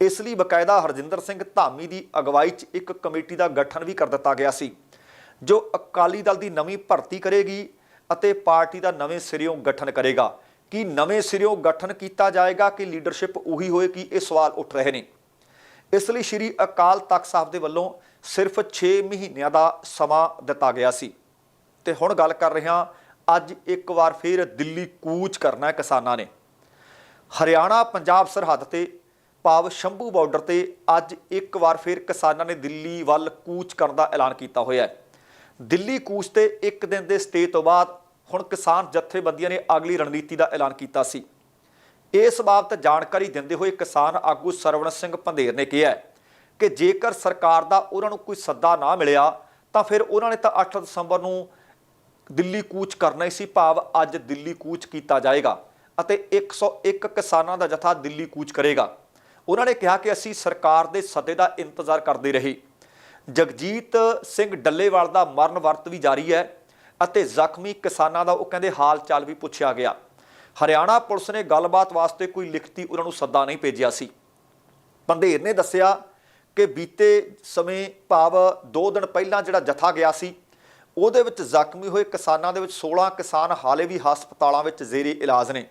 ਇਸ ਲਈ ਬਕਾਇਦਾ ਹਰਜਿੰਦਰ ਸਿੰਘ ਧਾਮੀ ਦੀ ਅਗਵਾਈ 'ਚ ਇੱਕ ਕਮੇਟੀ ਦਾ ਗਠਨ ਵੀ ਕਰ ਦਿੱਤਾ ਗਿਆ ਸੀ। ਜੋ ਅਕਾਲੀ ਦਲ ਦੀ ਨਵੀਂ ਭਰਤੀ ਕਰੇਗੀ ਅਤੇ ਪਾਰਟੀ ਦਾ ਨਵੇਂ ਸਿਰਿਓਂ ਗਠਨ ਕਰੇਗਾ। ਕੀ ਨਵੇਂ ਸਿਰਿਓਂ ਗਠਨ ਕੀਤਾ ਜਾਏਗਾ ਕਿ ਲੀਡਰਸ਼ਿਪ ਉਹੀ ਹੋਏਗੀ? ਇਹ ਸਵਾਲ ਉੱਠ ਰਹੇ ਨੇ। ਇਸ ਲਈ ਸ਼੍ਰੀ ਅਕਾਲ ਤਖਤ ਸਾਹਿਬ ਦੇ ਵੱਲੋਂ ਸਿਰਫ 6 ਮਹੀਨਿਆਂ ਦਾ ਸਮਾਂ ਦਿੱਤਾ ਗਿਆ ਸੀ। ਤੇ ਹੁਣ ਗੱਲ ਕਰ ਰਿਹਾ ਅੱਜ ਇੱਕ ਵਾਰ ਫਿਰ ਦਿੱਲੀ ਕੂਚ ਕਰਨਾ ਹੈ ਕਿਸਾਨਾਂ ਨੇ। ਹਰਿਆਣਾ ਪੰਜਾਬ ਸਰਹੱਦ ਤੇ ਭਾਵ ਸ਼ੰਭੂ ਬਾਰਡਰ ਤੇ ਅੱਜ ਇੱਕ ਵਾਰ ਫਿਰ ਕਿਸਾਨਾਂ ਨੇ ਦਿੱਲੀ ਵੱਲ ਕੂਚ ਕਰਨ ਦਾ ਐਲਾਨ ਕੀਤਾ ਹੋਇਆ ਹੈ। ਦਿੱਲੀ ਕੂਚ ਤੇ ਇੱਕ ਦਿਨ ਦੇ ਸਟੇ ਤੋਂ ਬਾਅਦ ਹੁਣ ਕਿਸਾਨ ਜਥੇਬੰਦੀਆਂ ਨੇ ਅਗਲੀ ਰਣਨੀਤੀ ਦਾ ਐਲਾਨ ਕੀਤਾ ਸੀ। ਇਸ ਬਾਬਤ ਜਾਣਕਾਰੀ ਦਿੰਦੇ ਹੋਏ ਕਿਸਾਨ ਆਗੂ ਸਰਵਣ ਸਿੰਘ ਪੰਧੇਰ ਨੇ ਕਿਹਾ ਕਿ ਜੇਕਰ ਸਰਕਾਰ ਦਾ ਉਹਨਾਂ ਨੂੰ ਕੋਈ ਸੱਦਾ ਨਾ ਮਿਲਿਆ, ਤਾਂ ਫਿਰ ਉਹਨਾਂ ਨੇ ਤਾਂ 8 ਦਸੰਬਰ ਨੂੰ ਦਿੱਲੀ ਕੂਚ ਕਰਨਾ ਹੀ ਸੀ। ਭਾਵ ਅੱਜ ਦਿੱਲੀ ਕੂਚ ਕੀਤਾ ਜਾਏਗਾ ਅਤੇ 101 ਕਿਸਾਨਾਂ ਦਾ ਜਥਾ ਦਿੱਲੀ ਕੂਚ ਕਰੇਗਾ। ਉਹਨਾਂ ਨੇ ਕਿਹਾ ਕਿ ਅਸੀਂ ਸਰਕਾਰ ਦੇ ਸੱਦੇ ਦਾ ਇੰਤਜ਼ਾਰ ਕਰਦੇ ਰਹੇ। ਜਗਜੀਤ ਸਿੰਘ ਡੱਲੇਵਾਲ ਦਾ ਮਰਨ ਵਰਤ ਵੀ ਜਾਰੀ ਹੈ ਅਤੇ ਜ਼ਖਮੀ ਕਿਸਾਨਾਂ ਦਾ ਉਹ ਕਹਿੰਦੇ ਹਾਲ ਚਾਲ ਵੀ ਪੁੱਛਿਆ ਗਿਆ। ਹਰਿਆਣਾ ਪੁਲਿਸ ਨੇ ਗੱਲਬਾਤ ਵਾਸਤੇ ਕੋਈ ਲਿਖਤੀ ਉਹਨਾਂ ਨੂੰ ਸੱਦਾ ਨਹੀਂ ਭੇਜਿਆ ਸੀ। ਪੰਧੇਰ ਨੇ ਦੱਸਿਆ ਕਿ ਬੀਤੇ ਸਮੇਂ ਭਾਵ 2 ਦਿਨ ਪਹਿਲਾਂ ਜਿਹੜਾ ਜਥਾ ਗਿਆ ਸੀ, ਉਹਦੇ ਵਿੱਚ ਜ਼ਖਮੀ ਹੋਏ ਕਿਸਾਨਾਂ ਦੇ ਵਿੱਚ 16 ਕਿਸਾਨ ਹਾਲੇ ਵੀ ਹਸਪਤਾਲਾਂ ਵਿੱਚ ਜ਼ੇਰੇ ਇਲਾਜ ਨੇ।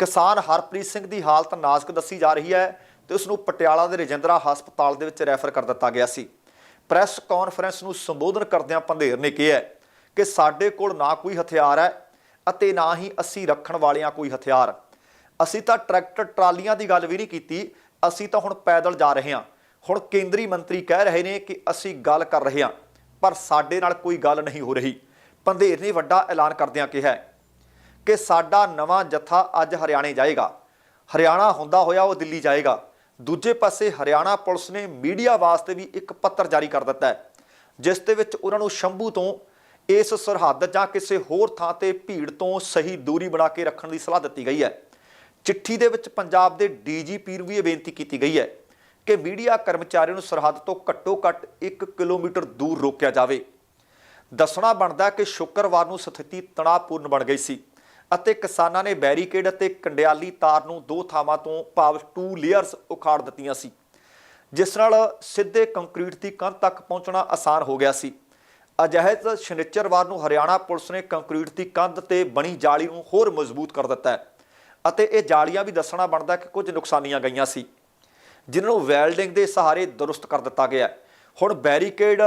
ਕਿਸਾਨ ਹਰਪ੍ਰੀਤ ਸਿੰਘ ਦੀ ਹਾਲਤ ਨਾਜ਼ੁਕ ਦੱਸੀ ਜਾ ਰਹੀ ਹੈ ਤੇ ਉਸ ਨੂੰ ਪਟਿਆਲਾ ਦੇ ਰਜਿੰਦਰਾ ਹਸਪਤਾਲ ਦੇ ਵਿੱਚ ਰੈਫਰ ਕਰ ਦਿੱਤਾ ਗਿਆ ਸੀ। ਪ੍ਰੈਸ ਕਾਨਫਰੰਸ ਨੂੰ ਸੰਬੋਧਨ ਕਰਦਿਆਂ ਪੰਧੇਰ ਨੇ ਕਿਹਾ ਕਿ ਸਾਡੇ ਕੋਲ ਨਾ ਕੋਈ ਹਥਿਆਰ ਹੈ ਅਤੇ ਨਾ ਹੀ ਅਸੀਂ ਰੱਖਣ ਵਾਲਿਆਂ ਕੋਈ ਹਥਿਆਰ। ਅਸੀਂ ਤਾਂ ਟਰੈਕਟਰ ਟਰਾਲੀਆਂ ਦੀ ਗੱਲ ਵੀ ਨਹੀਂ ਕੀਤੀ, ਅਸੀਂ ਤਾਂ ਹੁਣ ਪੈਦਲ ਜਾ ਰਹੇ ਹਾਂ। ਹੁਣ ਕੇਂਦਰੀ ਮੰਤਰੀ ਕਹਿ ਰਹੇ ਨੇ ਕਿ ਅਸੀਂ ਗੱਲ ਕਰ ਰਹੇ ਹਾਂ, ਪਰ ਸਾਡੇ ਨਾਲ ਕੋਈ ਗੱਲ ਨਹੀਂ ਹੋ ਰਹੀ। ਪੰਧੇਰ ਨੇ ਵੱਡਾ ਐਲਾਨ ਕਰਦਿਆਂ ਕਿਹਾ ਕਿ ਸਾਡਾ ਨਵਾਂ ਜਥਾ ਅੱਜ ਹਰਿਆਣੇ ਜਾਏਗਾ। ਹਰਿਆਣਾ ਹੁੰਦਾ ਹੋਇਆ ਉਹ ਦਿੱਲੀ ਜਾਏਗਾ। ਦੂਜੇ ਪਾਸੇ ਹਰਿਆਣਾ ਪੁਲਿਸ ਨੇ ਮੀਡੀਆ ਵਾਸਤੇ ਵੀ ਇੱਕ ਪੱਤਰ ਜਾਰੀ ਕਰ ਦਿੱਤਾ ਹੈ, ਜਿਸ ਦੇ ਵਿੱਚ ਉਹਨਾਂ ਨੂੰ ਸ਼ੰਭੂ ਤੋਂ ਇਸ ਸਰਹੱਦ ਜਾਂ ਕਿਸੇ ਹੋਰ ਥਾਂ ਤੇ ਭੀੜ ਤੋਂ ਸਹੀ ਦੂਰੀ ਬਣਾ ਕੇ ਰੱਖਣ ਦੀ ਸਲਾਹ ਦਿੱਤੀ ਗਈ ਹੈ। ਚਿੱਠੀ ਦੇ ਵਿੱਚ ਪੰਜਾਬ ਦੇ ਡੀਜੀਪੀ ਨੂੰ ਵੀ ਇਹ ਬੇਨਤੀ ਕੀਤੀ ਗਈ ਹੈ ਕਿ ਮੀਡੀਆ ਕਰਮਚਾਰੀਆਂ ਨੂੰ ਸਰਹੱਦ ਤੋਂ ਘੱਟੋ-ਘੱਟ 1 ਕਿਲੋਮੀਟਰ ਦੂਰ ਰੋਕਿਆ ਜਾਵੇ। ਦੱਸਣਾ ਬਣਦਾ ਕਿ ਸ਼ੁੱਕਰਵਾਰ ਨੂੰ ਸਥਿਤੀ ਤਣਾਅਪੂਰਨ ਬਣ ਗਈ ਸੀ। ਅਤੇ ਕਿਸਾਨਾਂ ਨੇ ਬੈਰੀਕੇਡ ਅਤੇ ਕੰਡਿਆਲੀ ਤਾਰ ਨੂੰ ਦੋ ਥਾਵਾਂ ਤੋਂ ਭਾਵ ਟੂ ਲੇਅਰਸ ਉਖਾੜ ਦਿੱਤੀਆਂ ਸੀ, ਜਿਸ ਨਾਲ ਸਿੱਧੇ ਕੰਕਰੀਟ ਦੀ ਕੰਧ ਤੱਕ ਪਹੁੰਚਣਾ ਆਸਾਨ ਹੋ ਗਿਆ ਸੀ। ਅਜਿਹੇ 'ਚ ਸ਼ਨਿਚਰਵਾਰ ਨੂੰ ਹਰਿਆਣਾ ਪੁਲਿਸ ਨੇ ਕੰਕਰੀਟ ਦੀ ਕੰਧ ਤੇ ਬਣੀ ਜਾਲੀ ਨੂੰ ਹੋਰ ਮਜ਼ਬੂਤ ਕਰ ਦਿੱਤਾ ਹੈ ਅਤੇ ਇਹ ਜਾਲੀਆਂ ਵੀ ਦੱਸਣਾ ਬਣਦਾ ਕਿ ਕੁਝ ਨੁਕਸਾਨੀਆਂ ਗਈਆਂ ਸੀ, ਜਿਨ੍ਹਾਂ ਨੂੰ ਵੈਲਡਿੰਗ ਦੇ ਸਹਾਰੇ ਦਰੁਸਤ ਕਰ ਦਿੱਤਾ ਗਿਆ ਹੁਣ ਬੈਰੀਕੇਡ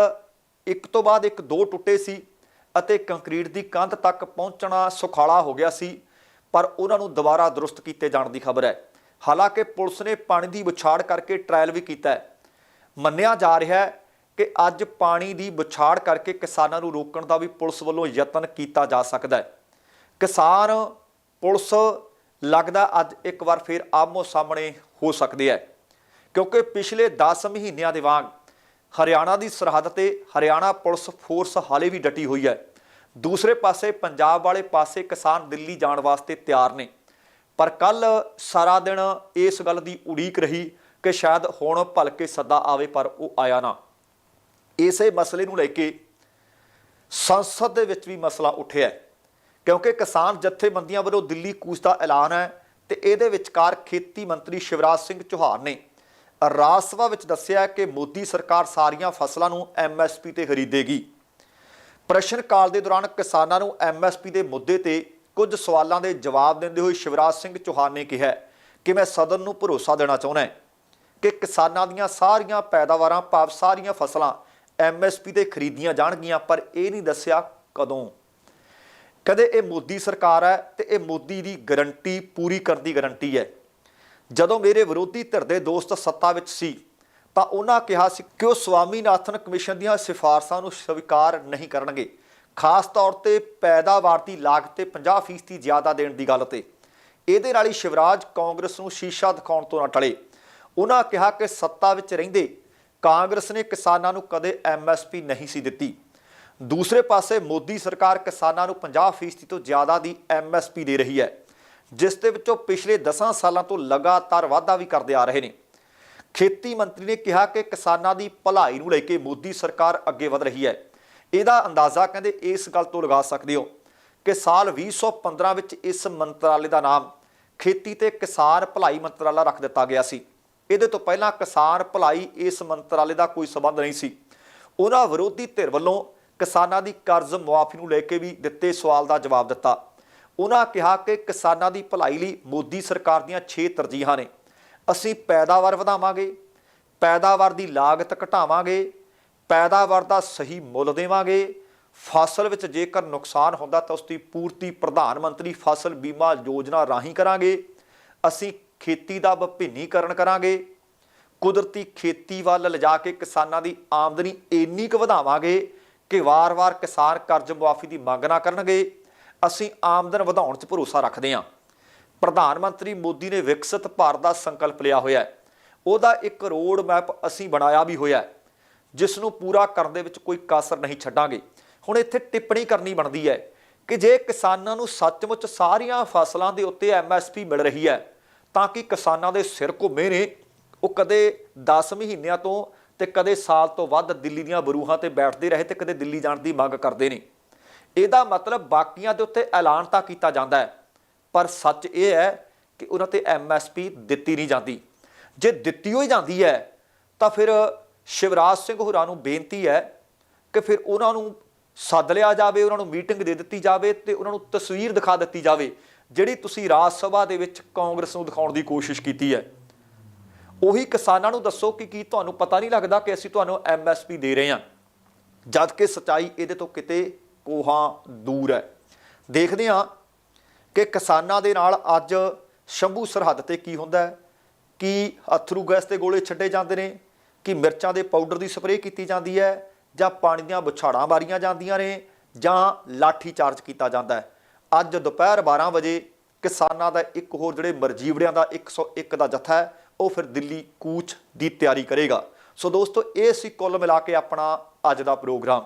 ਇੱਕ ਤੋਂ ਬਾਅਦ ਇੱਕ ਦੋ ਟੁੱਟੇ ਸੀ ਅਤੇ ਕੰਕਰੀਟ ਦੀ ਕੰਧ ਤੱਕ ਪਹੁੰਚਣਾ ਸੁਖਾਲਾ ਹੋ ਗਿਆ ਸੀ, ਪਰ ਉਹਨਾਂ ਨੂੰ ਦੁਬਾਰਾ ਦਰੁਸਤ ਕੀਤੇ ਜਾਣ ਦੀ ਖਬਰ ਹੈ। ਹਾਲਾਂਕਿ ਪੁਲਿਸ ਨੇ ਪਾਣੀ ਦੀ ਵਿਛਾੜ ਕਰਕੇ ਟ੍ਰਾਇਲ ਵੀ ਕੀਤਾ ਹੈ। ਮੰਨਿਆ ਜਾ ਰਿਹਾ ਹੈ ਕਿ ਅੱਜ ਪਾਣੀ ਦੀ ਵਿਛਾੜ ਕਰਕੇ ਕਿਸਾਨਾਂ ਨੂੰ ਰੋਕਣ ਦਾ ਵੀ ਪੁਲਿਸ ਵੱਲੋਂ ਯਤਨ ਕੀਤਾ ਜਾ ਸਕਦਾ ਹੈ। ਕਿਸਾਨ, ਪੁਲਿਸ, ਲੱਗਦਾ ਅੱਜ ਇੱਕ ਵਾਰ ਫਿਰ ਆਮੋ ਸਾਹਮਣੇ ਹੋ ਸਕਦੇ ਹੈ, ਕਿਉਂਕਿ ਪਿਛਲੇ 10 ਮਹੀਨਿਆਂ ਦੇ ਵਾਂਗ ਹਰਿਆਣਾ ਦੀ ਸਰਹੱਦ ਤੇ ਹਰਿਆਣਾ ਪੁਲਿਸ ਫੋਰਸ ਹਾਲੇ ਵੀ ਡਟੀ ਹੋਈ ਹੈ। ਦੂਸਰੇ ਪਾਸੇ ਪੰਜਾਬ ਵਾਲੇ ਪਾਸੇ ਕਿਸਾਨ ਦਿੱਲੀ ਜਾਣ ਵਾਸਤੇ ਤਿਆਰ ਨੇ। ਪਰ ਕੱਲ ਸਾਰਾ ਦਿਨ ਇਸ ਗੱਲ ਦੀ ਉਡੀਕ ਰਹੀ ਕਿ ਸ਼ਾਇਦ ਹੁਣ ਭਲਕੇ ਸੱਦਾ ਆਵੇ ਪਰ ਉਹ ਆਇਆ ਨਾ। ਇਸੇ ਮਸਲੇ ਨੂੰ ਲੈ ਕੇ ਸੰਸਦ ਦੇ ਵਿੱਚ ਵੀ ਮਸਲਾ ਉੱਠਿਆ ਕਿਉਂਕਿ ਕਿਸਾਨ ਜਥੇਬੰਦੀਆਂ ਵੱਲੋਂ ਦਿੱਲੀ ਕੂਚ ਦਾ ਐਲਾਨ ਹੈ ਤੇ ਇਹਦੇ ਵਿਚਕਾਰ ਖੇਤੀ ਮੰਤਰੀ ਸ਼ਿਵਰਾਜ ਸਿੰਘ ਚੌਹਾਨ ਨੇ ਰਾਜ ਸਭਾ ਵਿੱਚ ਦੱਸਿਆ ਕਿ ਮੋਦੀ ਸਰਕਾਰ ਸਾਰੀਆਂ ਫਸਲਾਂ ਨੂੰ ਐਮਐਸਪੀ ਤੇ ਖਰੀਦੇਗੀ। ਪ੍ਰਸ਼ਨ ਕਾਲ ਦੇ ਦੌਰਾਨ ਕਿਸਾਨਾਂ ਨੂੰ ਐਮਐਸਪੀ ਦੇ ਮੁੱਦੇ ਤੇ ਕੁਝ ਸਵਾਲਾਂ ਦੇ ਜਵਾਬ ਦਿੰਦੇ ਹੋਏ ਸ਼ਿਵਰਾਜ ਸਿੰਘ ਚੌਹਾਨ ਨੇ ਕਿਹਾ ਕਿ ਮੈਂ ਸਦਨ ਨੂੰ ਭਰੋਸਾ ਦੇਣਾ ਚਾਹੁੰਦਾ ਹਾਂ ਕਿ ਕਿਸਾਨਾਂ ਦੀਆਂ ਸਾਰੀਆਂ ਪੈਦਾਵਾਰਾਂ, ਭਾਵ ਸਾਰੀਆਂ ਫਸਲਾਂ ਐਮਐਸਪੀ ਤੇ ਖਰੀਦੀਆਂ ਜਾਣਗੀਆਂ, ਪਰ ਇਹ ਨਹੀਂ ਦੱਸਿਆ ਕਦੋਂ। ਕਦੇ ਇਹ ਮੋਦੀ ਸਰਕਾਰ ਹੈ ਤੇ ਇਹ ਮੋਦੀ ਦੀ ਗਰੰਟੀ, ਪੂਰੀ ਕਰਨ ਦੀ ਗਰੰਟੀ ਹੈ। ਜਦੋਂ ਮੇਰੇ ਵਿਰੋਧੀ ਧਿਰ ਦੇ ਦੋਸਤ ਸੱਤਾ ਵਿੱਚ ਸੀ, ਤਾਂ ਉਹਨਾਂ ਕਿਹਾ ਸੀ ਕਿ ਉਹ ਸਵਾਮੀਨਾਥਨ ਕਮਿਸ਼ਨ ਦੀਆਂ ਸਿਫਾਰਸ਼ਾਂ ਨੂੰ ਸਵੀਕਾਰ ਨਹੀਂ ਕਰਨਗੇ, ਖਾਸ ਤੌਰ ਤੇ ਪੈਦਾਵਾਰ ਦੀ ਲਾਗਤ ਤੇ 50% ਜ਼ਿਆਦਾ ਦੇਣ ਦੀ ਗੱਲ ਤੇ। ਇਹਦੇ ਨਾਲ ਹੀ ਸ਼ਿਵਰਾਜ ਕਾਂਗਰਸ ਨੂੰ ਸ਼ੀਸ਼ਾ ਦਿਖਾਉਣ ਤੋਂ ਨਾ ਟਲੇ। ਉਹਨਾਂ ਕਿਹਾ ਕਿ ਸੱਤਾ ਵਿੱਚ ਰਹਿੰਦੇ ਕਾਂਗਰਸ ਨੇ ਕਿਸਾਨਾਂ ਨੂੰ ਕਦੇ ਐਮਐਸਪੀ ਨਹੀਂ ਸੀ ਦਿੱਤੀ। ਦੂਸਰੇ ਪਾਸੇ ਮੋਦੀ ਸਰਕਾਰ ਕਿਸਾਨਾਂ ਨੂੰ 50% ਤੋਂ ਜ਼ਿਆਦਾ ਦੀ ਐਮਐਸਪੀ ਦੇ ਰਹੀ ਹੈ। ਜਿਸ ਦੇ ਵਿੱਚੋਂ ਪਿਛਲੇ 10 ਸਾਲਾਂ ਤੋਂ ਲਗਾਤਾਰ ਵਾਧਾ ਵੀ ਕਰਦੇ ਆ ਰਹੇ ਨੇ। ਖੇਤੀ ਮੰਤਰੀ ਨੇ ਕਿਹਾ ਕਿ ਕਿਸਾਨਾਂ ਦੀ ਭਲਾਈ ਨੂੰ ਲੈ ਕੇ ਮੋਦੀ ਸਰਕਾਰ ਅੱਗੇ ਵਧ ਰਹੀ ਹੈ। ਇਹਦਾ ਅੰਦਾਜ਼ਾ ਕਹਿੰਦੇ ਇਸ ਗੱਲ ਤੋਂ ਲਗਾ ਸਕਦੇ ਹੋ ਕਿ ਸਾਲ 2015 ਵਿੱਚ ਇਸ ਮੰਤਰਾਲੇ ਦਾ ਨਾਮ ਖੇਤੀ ਤੇ ਕਿਸਾਨ ਭਲਾਈ ਮੰਤਰਾਲਾ ਰੱਖ ਦਿੱਤਾ ਗਿਆ ਸੀ। ਇਹਦੇ ਤੋਂ ਪਹਿਲਾਂ ਕਿਸਾਨ ਭਲਾਈ ਇਸ ਮੰਤਰਾਲੇ ਦਾ ਕੋਈ ਸਬੰਧ ਨਹੀਂ ਸੀ। ਉਹਨਾਂ ਵਿਰੋਧੀ ਧਿਰ ਵੱਲੋਂ ਕਿਸਾਨਾਂ ਦੀ ਕਰਜ਼ ਮੁਆਫੀ ਨੂੰ ਲੈ ਕੇ ਵੀ ਦਿੱਤੇ ਸਵਾਲ ਦਾ ਜਵਾਬ ਦਿੱਤਾ। ਉਹਨਾਂ ਕਿਹਾ ਕਿ ਕਿਸਾਨਾਂ ਦੀ ਭਲਾਈ ਲਈ ਮੋਦੀ ਸਰਕਾਰ ਦੀਆਂ 6 ਤਰਜੀਹਾਂ ਨੇ। ਅਸੀਂ ਪੈਦਾਵਾਰ ਵਧਾਵਾਂਗੇ, ਪੈਦਾਵਾਰ ਦੀ ਲਾਗਤ ਘਟਾਵਾਂਗੇ, ਪੈਦਾਵਾਰ ਦਾ ਸਹੀ ਮੁੱਲ ਦੇਵਾਂਗੇ। ਫਸਲ ਵਿੱਚ ਜੇਕਰ ਨੁਕਸਾਨ ਹੁੰਦਾ ਤਾਂ ਉਸ ਦੀ ਪੂਰਤੀ ਪ੍ਰਧਾਨ ਮੰਤਰੀ ਫਸਲ ਬੀਮਾ ਯੋਜਨਾ ਰਾਹੀਂ ਕਰਾਂਗੇ। ਅਸੀਂ ਖੇਤੀ ਦਾ ਵਿਭਿੰਨੀਕਰਨ ਕਰਾਂਗੇ। ਕੁਦਰਤੀ ਖੇਤੀ ਵੱਲ ਲਿਜਾ ਕੇ ਕਿਸਾਨਾਂ ਦੀ ਆਮਦਨੀ ਇੰਨੀ ਕੁ ਵਧਾਵਾਂਗੇ ਕਿ ਵਾਰ-ਵਾਰ ਕਿਸਾਨ ਕਰਜ਼ ਮੁਆਫੀ ਦੀ ਮੰਗ ਨਾ ਕਰਨਗੇ। ਅਸੀਂ ਆਮਦਨ ਵਧਾਉਣ 'ਚ ਭਰੋਸਾ ਰੱਖਦੇ ਹਾਂ। ਪ੍ਰਧਾਨ ਮੰਤਰੀ ਮੋਦੀ ਨੇ ਵਿਕਸਿਤ ਭਾਰਤ ਦਾ ਸੰਕਲਪ ਲਿਆ ਹੋਇਆ ਹੈ। ਉਹਦਾ ਇੱਕ ਰੋਡ ਮੈਪ ਅਸੀਂ ਬਣਾਇਆ ਵੀ ਹੋਇਆ ਹੈ ਜਿਸ ਨੂੰ ਪੂਰਾ ਕਰਨ ਦੇ ਵਿੱਚ ਕੋਈ ਕਸਰ ਨਹੀਂ ਛੱਡਾਂਗੇ। ਹੁਣ ਇੱਥੇ ਟਿੱਪਣੀ ਕਰਨੀ ਬਣਦੀ ਹੈ ਕਿ ਜੇ ਕਿਸਾਨਾਂ ਨੂੰ ਸੱਚਮੁੱਚ ਸਾਰੀਆਂ ਫਸਲਾਂ ਦੇ ਉੱਤੇ ਐਮਐਸਪੀ ਮਿਲ ਰਹੀ ਹੈ, ਤਾਂ ਕਿ ਕਿਸਾਨਾਂ ਦੇ ਸਿਰ ਘੁੰਮੇ ਨੇ, ਉਹ ਕਦੇ 10 ਮਹੀਨਿਆਂ ਤੋਂ ਤੇ ਕਦੇ ਸਾਲ ਤੋਂ ਵੱਧ ਦਿੱਲੀ ਦੀਆਂ ਬਰੂਹਾਂ ਤੇ ਬੈਠਦੇ ਰਹੇ ਤੇ ਕਦੇ ਦਿੱਲੀ ਜਾਣ ਦੀ ਮੰਗ ਕਰਦੇ ਨੇ। ਇਹਦਾ ਮਤਲਬ ਬਾਕੀਆਂ ਦੇ ਉੱਤੇ ਐਲਾਨ ਤਾਂ ਕੀਤਾ ਜਾਂਦਾ ਹੈ, ਪਰ ਸੱਚ ਇਹ ਹੈ ਕਿ ਉਹਨਾਂ ਤੇ ਐਮਐਸਪੀ ਦਿੱਤੀ ਨਹੀਂ ਜਾਂਦੀ। ਜੇ ਦਿੱਤੀ ਹੋਈ ਜਾਂਦੀ ਹੈ, ਤਾਂ ਫਿਰ ਸ਼ਿਵਰਾਜ ਸਿੰਘ ਹੋਰਾਂ ਨੂੰ ਬੇਨਤੀ ਹੈ ਕਿ ਫਿਰ ਉਹਨਾਂ ਨੂੰ ਸੱਦ ਲਿਆ ਜਾਵੇ, ਉਹਨਾਂ ਨੂੰ ਮੀਟਿੰਗ ਦੇ ਦਿੱਤੀ ਜਾਵੇ ਤੇ ਉਹਨਾਂ ਨੂੰ ਤਸਵੀਰ ਦਿਖਾ ਦਿੱਤੀ ਜਾਵੇ, ਜਿਹੜੀ ਤੁਸੀਂ ਰਾਜ ਸਭਾ ਦੇ ਵਿੱਚ ਕਾਂਗਰਸ ਨੂੰ ਦਿਖਾਉਣ ਦੀ ਕੋਸ਼ਿਸ਼ ਕੀਤੀ ਹੈ। ਉਹੀ ਕਿਸਾਨਾਂ ਨੂੰ ਦੱਸੋ ਕਿ ਕੀ ਤੁਹਾਨੂੰ ਪਤਾ ਨਹੀਂ ਲੱਗਦਾ ਕਿ ਅਸੀਂ ਤੁਹਾਨੂੰ ਐਮਐਸਪੀ ਦੇ ਰਹੇ ਹਾਂ। ਜਦ ਕਿ ਸਚਾਈ ਇਹਦੇ ਤੋਂ ਕਿਤੇ ਕੋਹਾਂ ਦੂਰ ਹੈ। ਦੇਖਦੇ ਹਾਂ ਕਿ ਕਿਸਾਨਾਂ ਦੇ ਨਾਲ ਅੱਜ ਸ਼ੰਭੂ ਸਰਹੱਦ ਤੇ ਕੀ ਹੁੰਦਾ ਹੈ, ਕਿ ਅਥਰੂ ਗੈਸ ਦੇ ਗੋਲੇ ਛੱਡੇ ਜਾਂਦੇ ਨੇ, ਕਿ ਮਿਰਚਾਂ ਦੇ ਪਾਊਡਰ ਦੀ ਸਪਰੇਅ ਕੀਤੀ ਜਾਂਦੀ ਹੈ, ਜਾਂ ਪਾਣੀ ਦੀਆਂ ਬੁਛਾੜਾਂ ਮਾਰੀਆਂ ਜਾਂਦੀਆਂ ਨੇ, ਜਾਂ ਲਾਠੀ ਚਾਰਜ ਕੀਤਾ ਜਾਂਦਾ ਹੈ। ਅੱਜ ਦੁਪਹਿਰ 12 ਵਜੇ ਕਿਸਾਨਾਂ ਦਾ ਇੱਕ ਹੋਰ ਜਿਹੜੇ ਮਰਜੀਵੜਿਆਂ ਦਾ 101 ਦਾ ਜਥਾ ਹੈ, ਉਹ ਫਿਰ ਦਿੱਲੀ ਕੂਚ ਦੀ ਤਿਆਰੀ ਕਰੇਗਾ। ਸੋ ਦੋਸਤੋ, ਇਹ ਸੀ ਕੁੱਲ ਮਿਲਾ ਕੇ ਆਪਣਾ ਅੱਜ ਦਾ ਪ੍ਰੋਗਰਾਮ।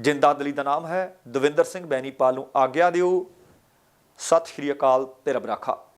ਜਿੰਦਾ ਦਲੀ ਦਾ ਨਾਮ ਹੈ। ਦਵਿੰਦਰ ਸਿੰਘ ਬੈਨੀਪਾਲ ਨੂੰ ਆਗਿਆ ਦਿਓ। ਸਤਿ ਸ਼੍ਰੀ ਅਕਾਲ ਤੇ ਰੱਬ ਰਾਖਾ।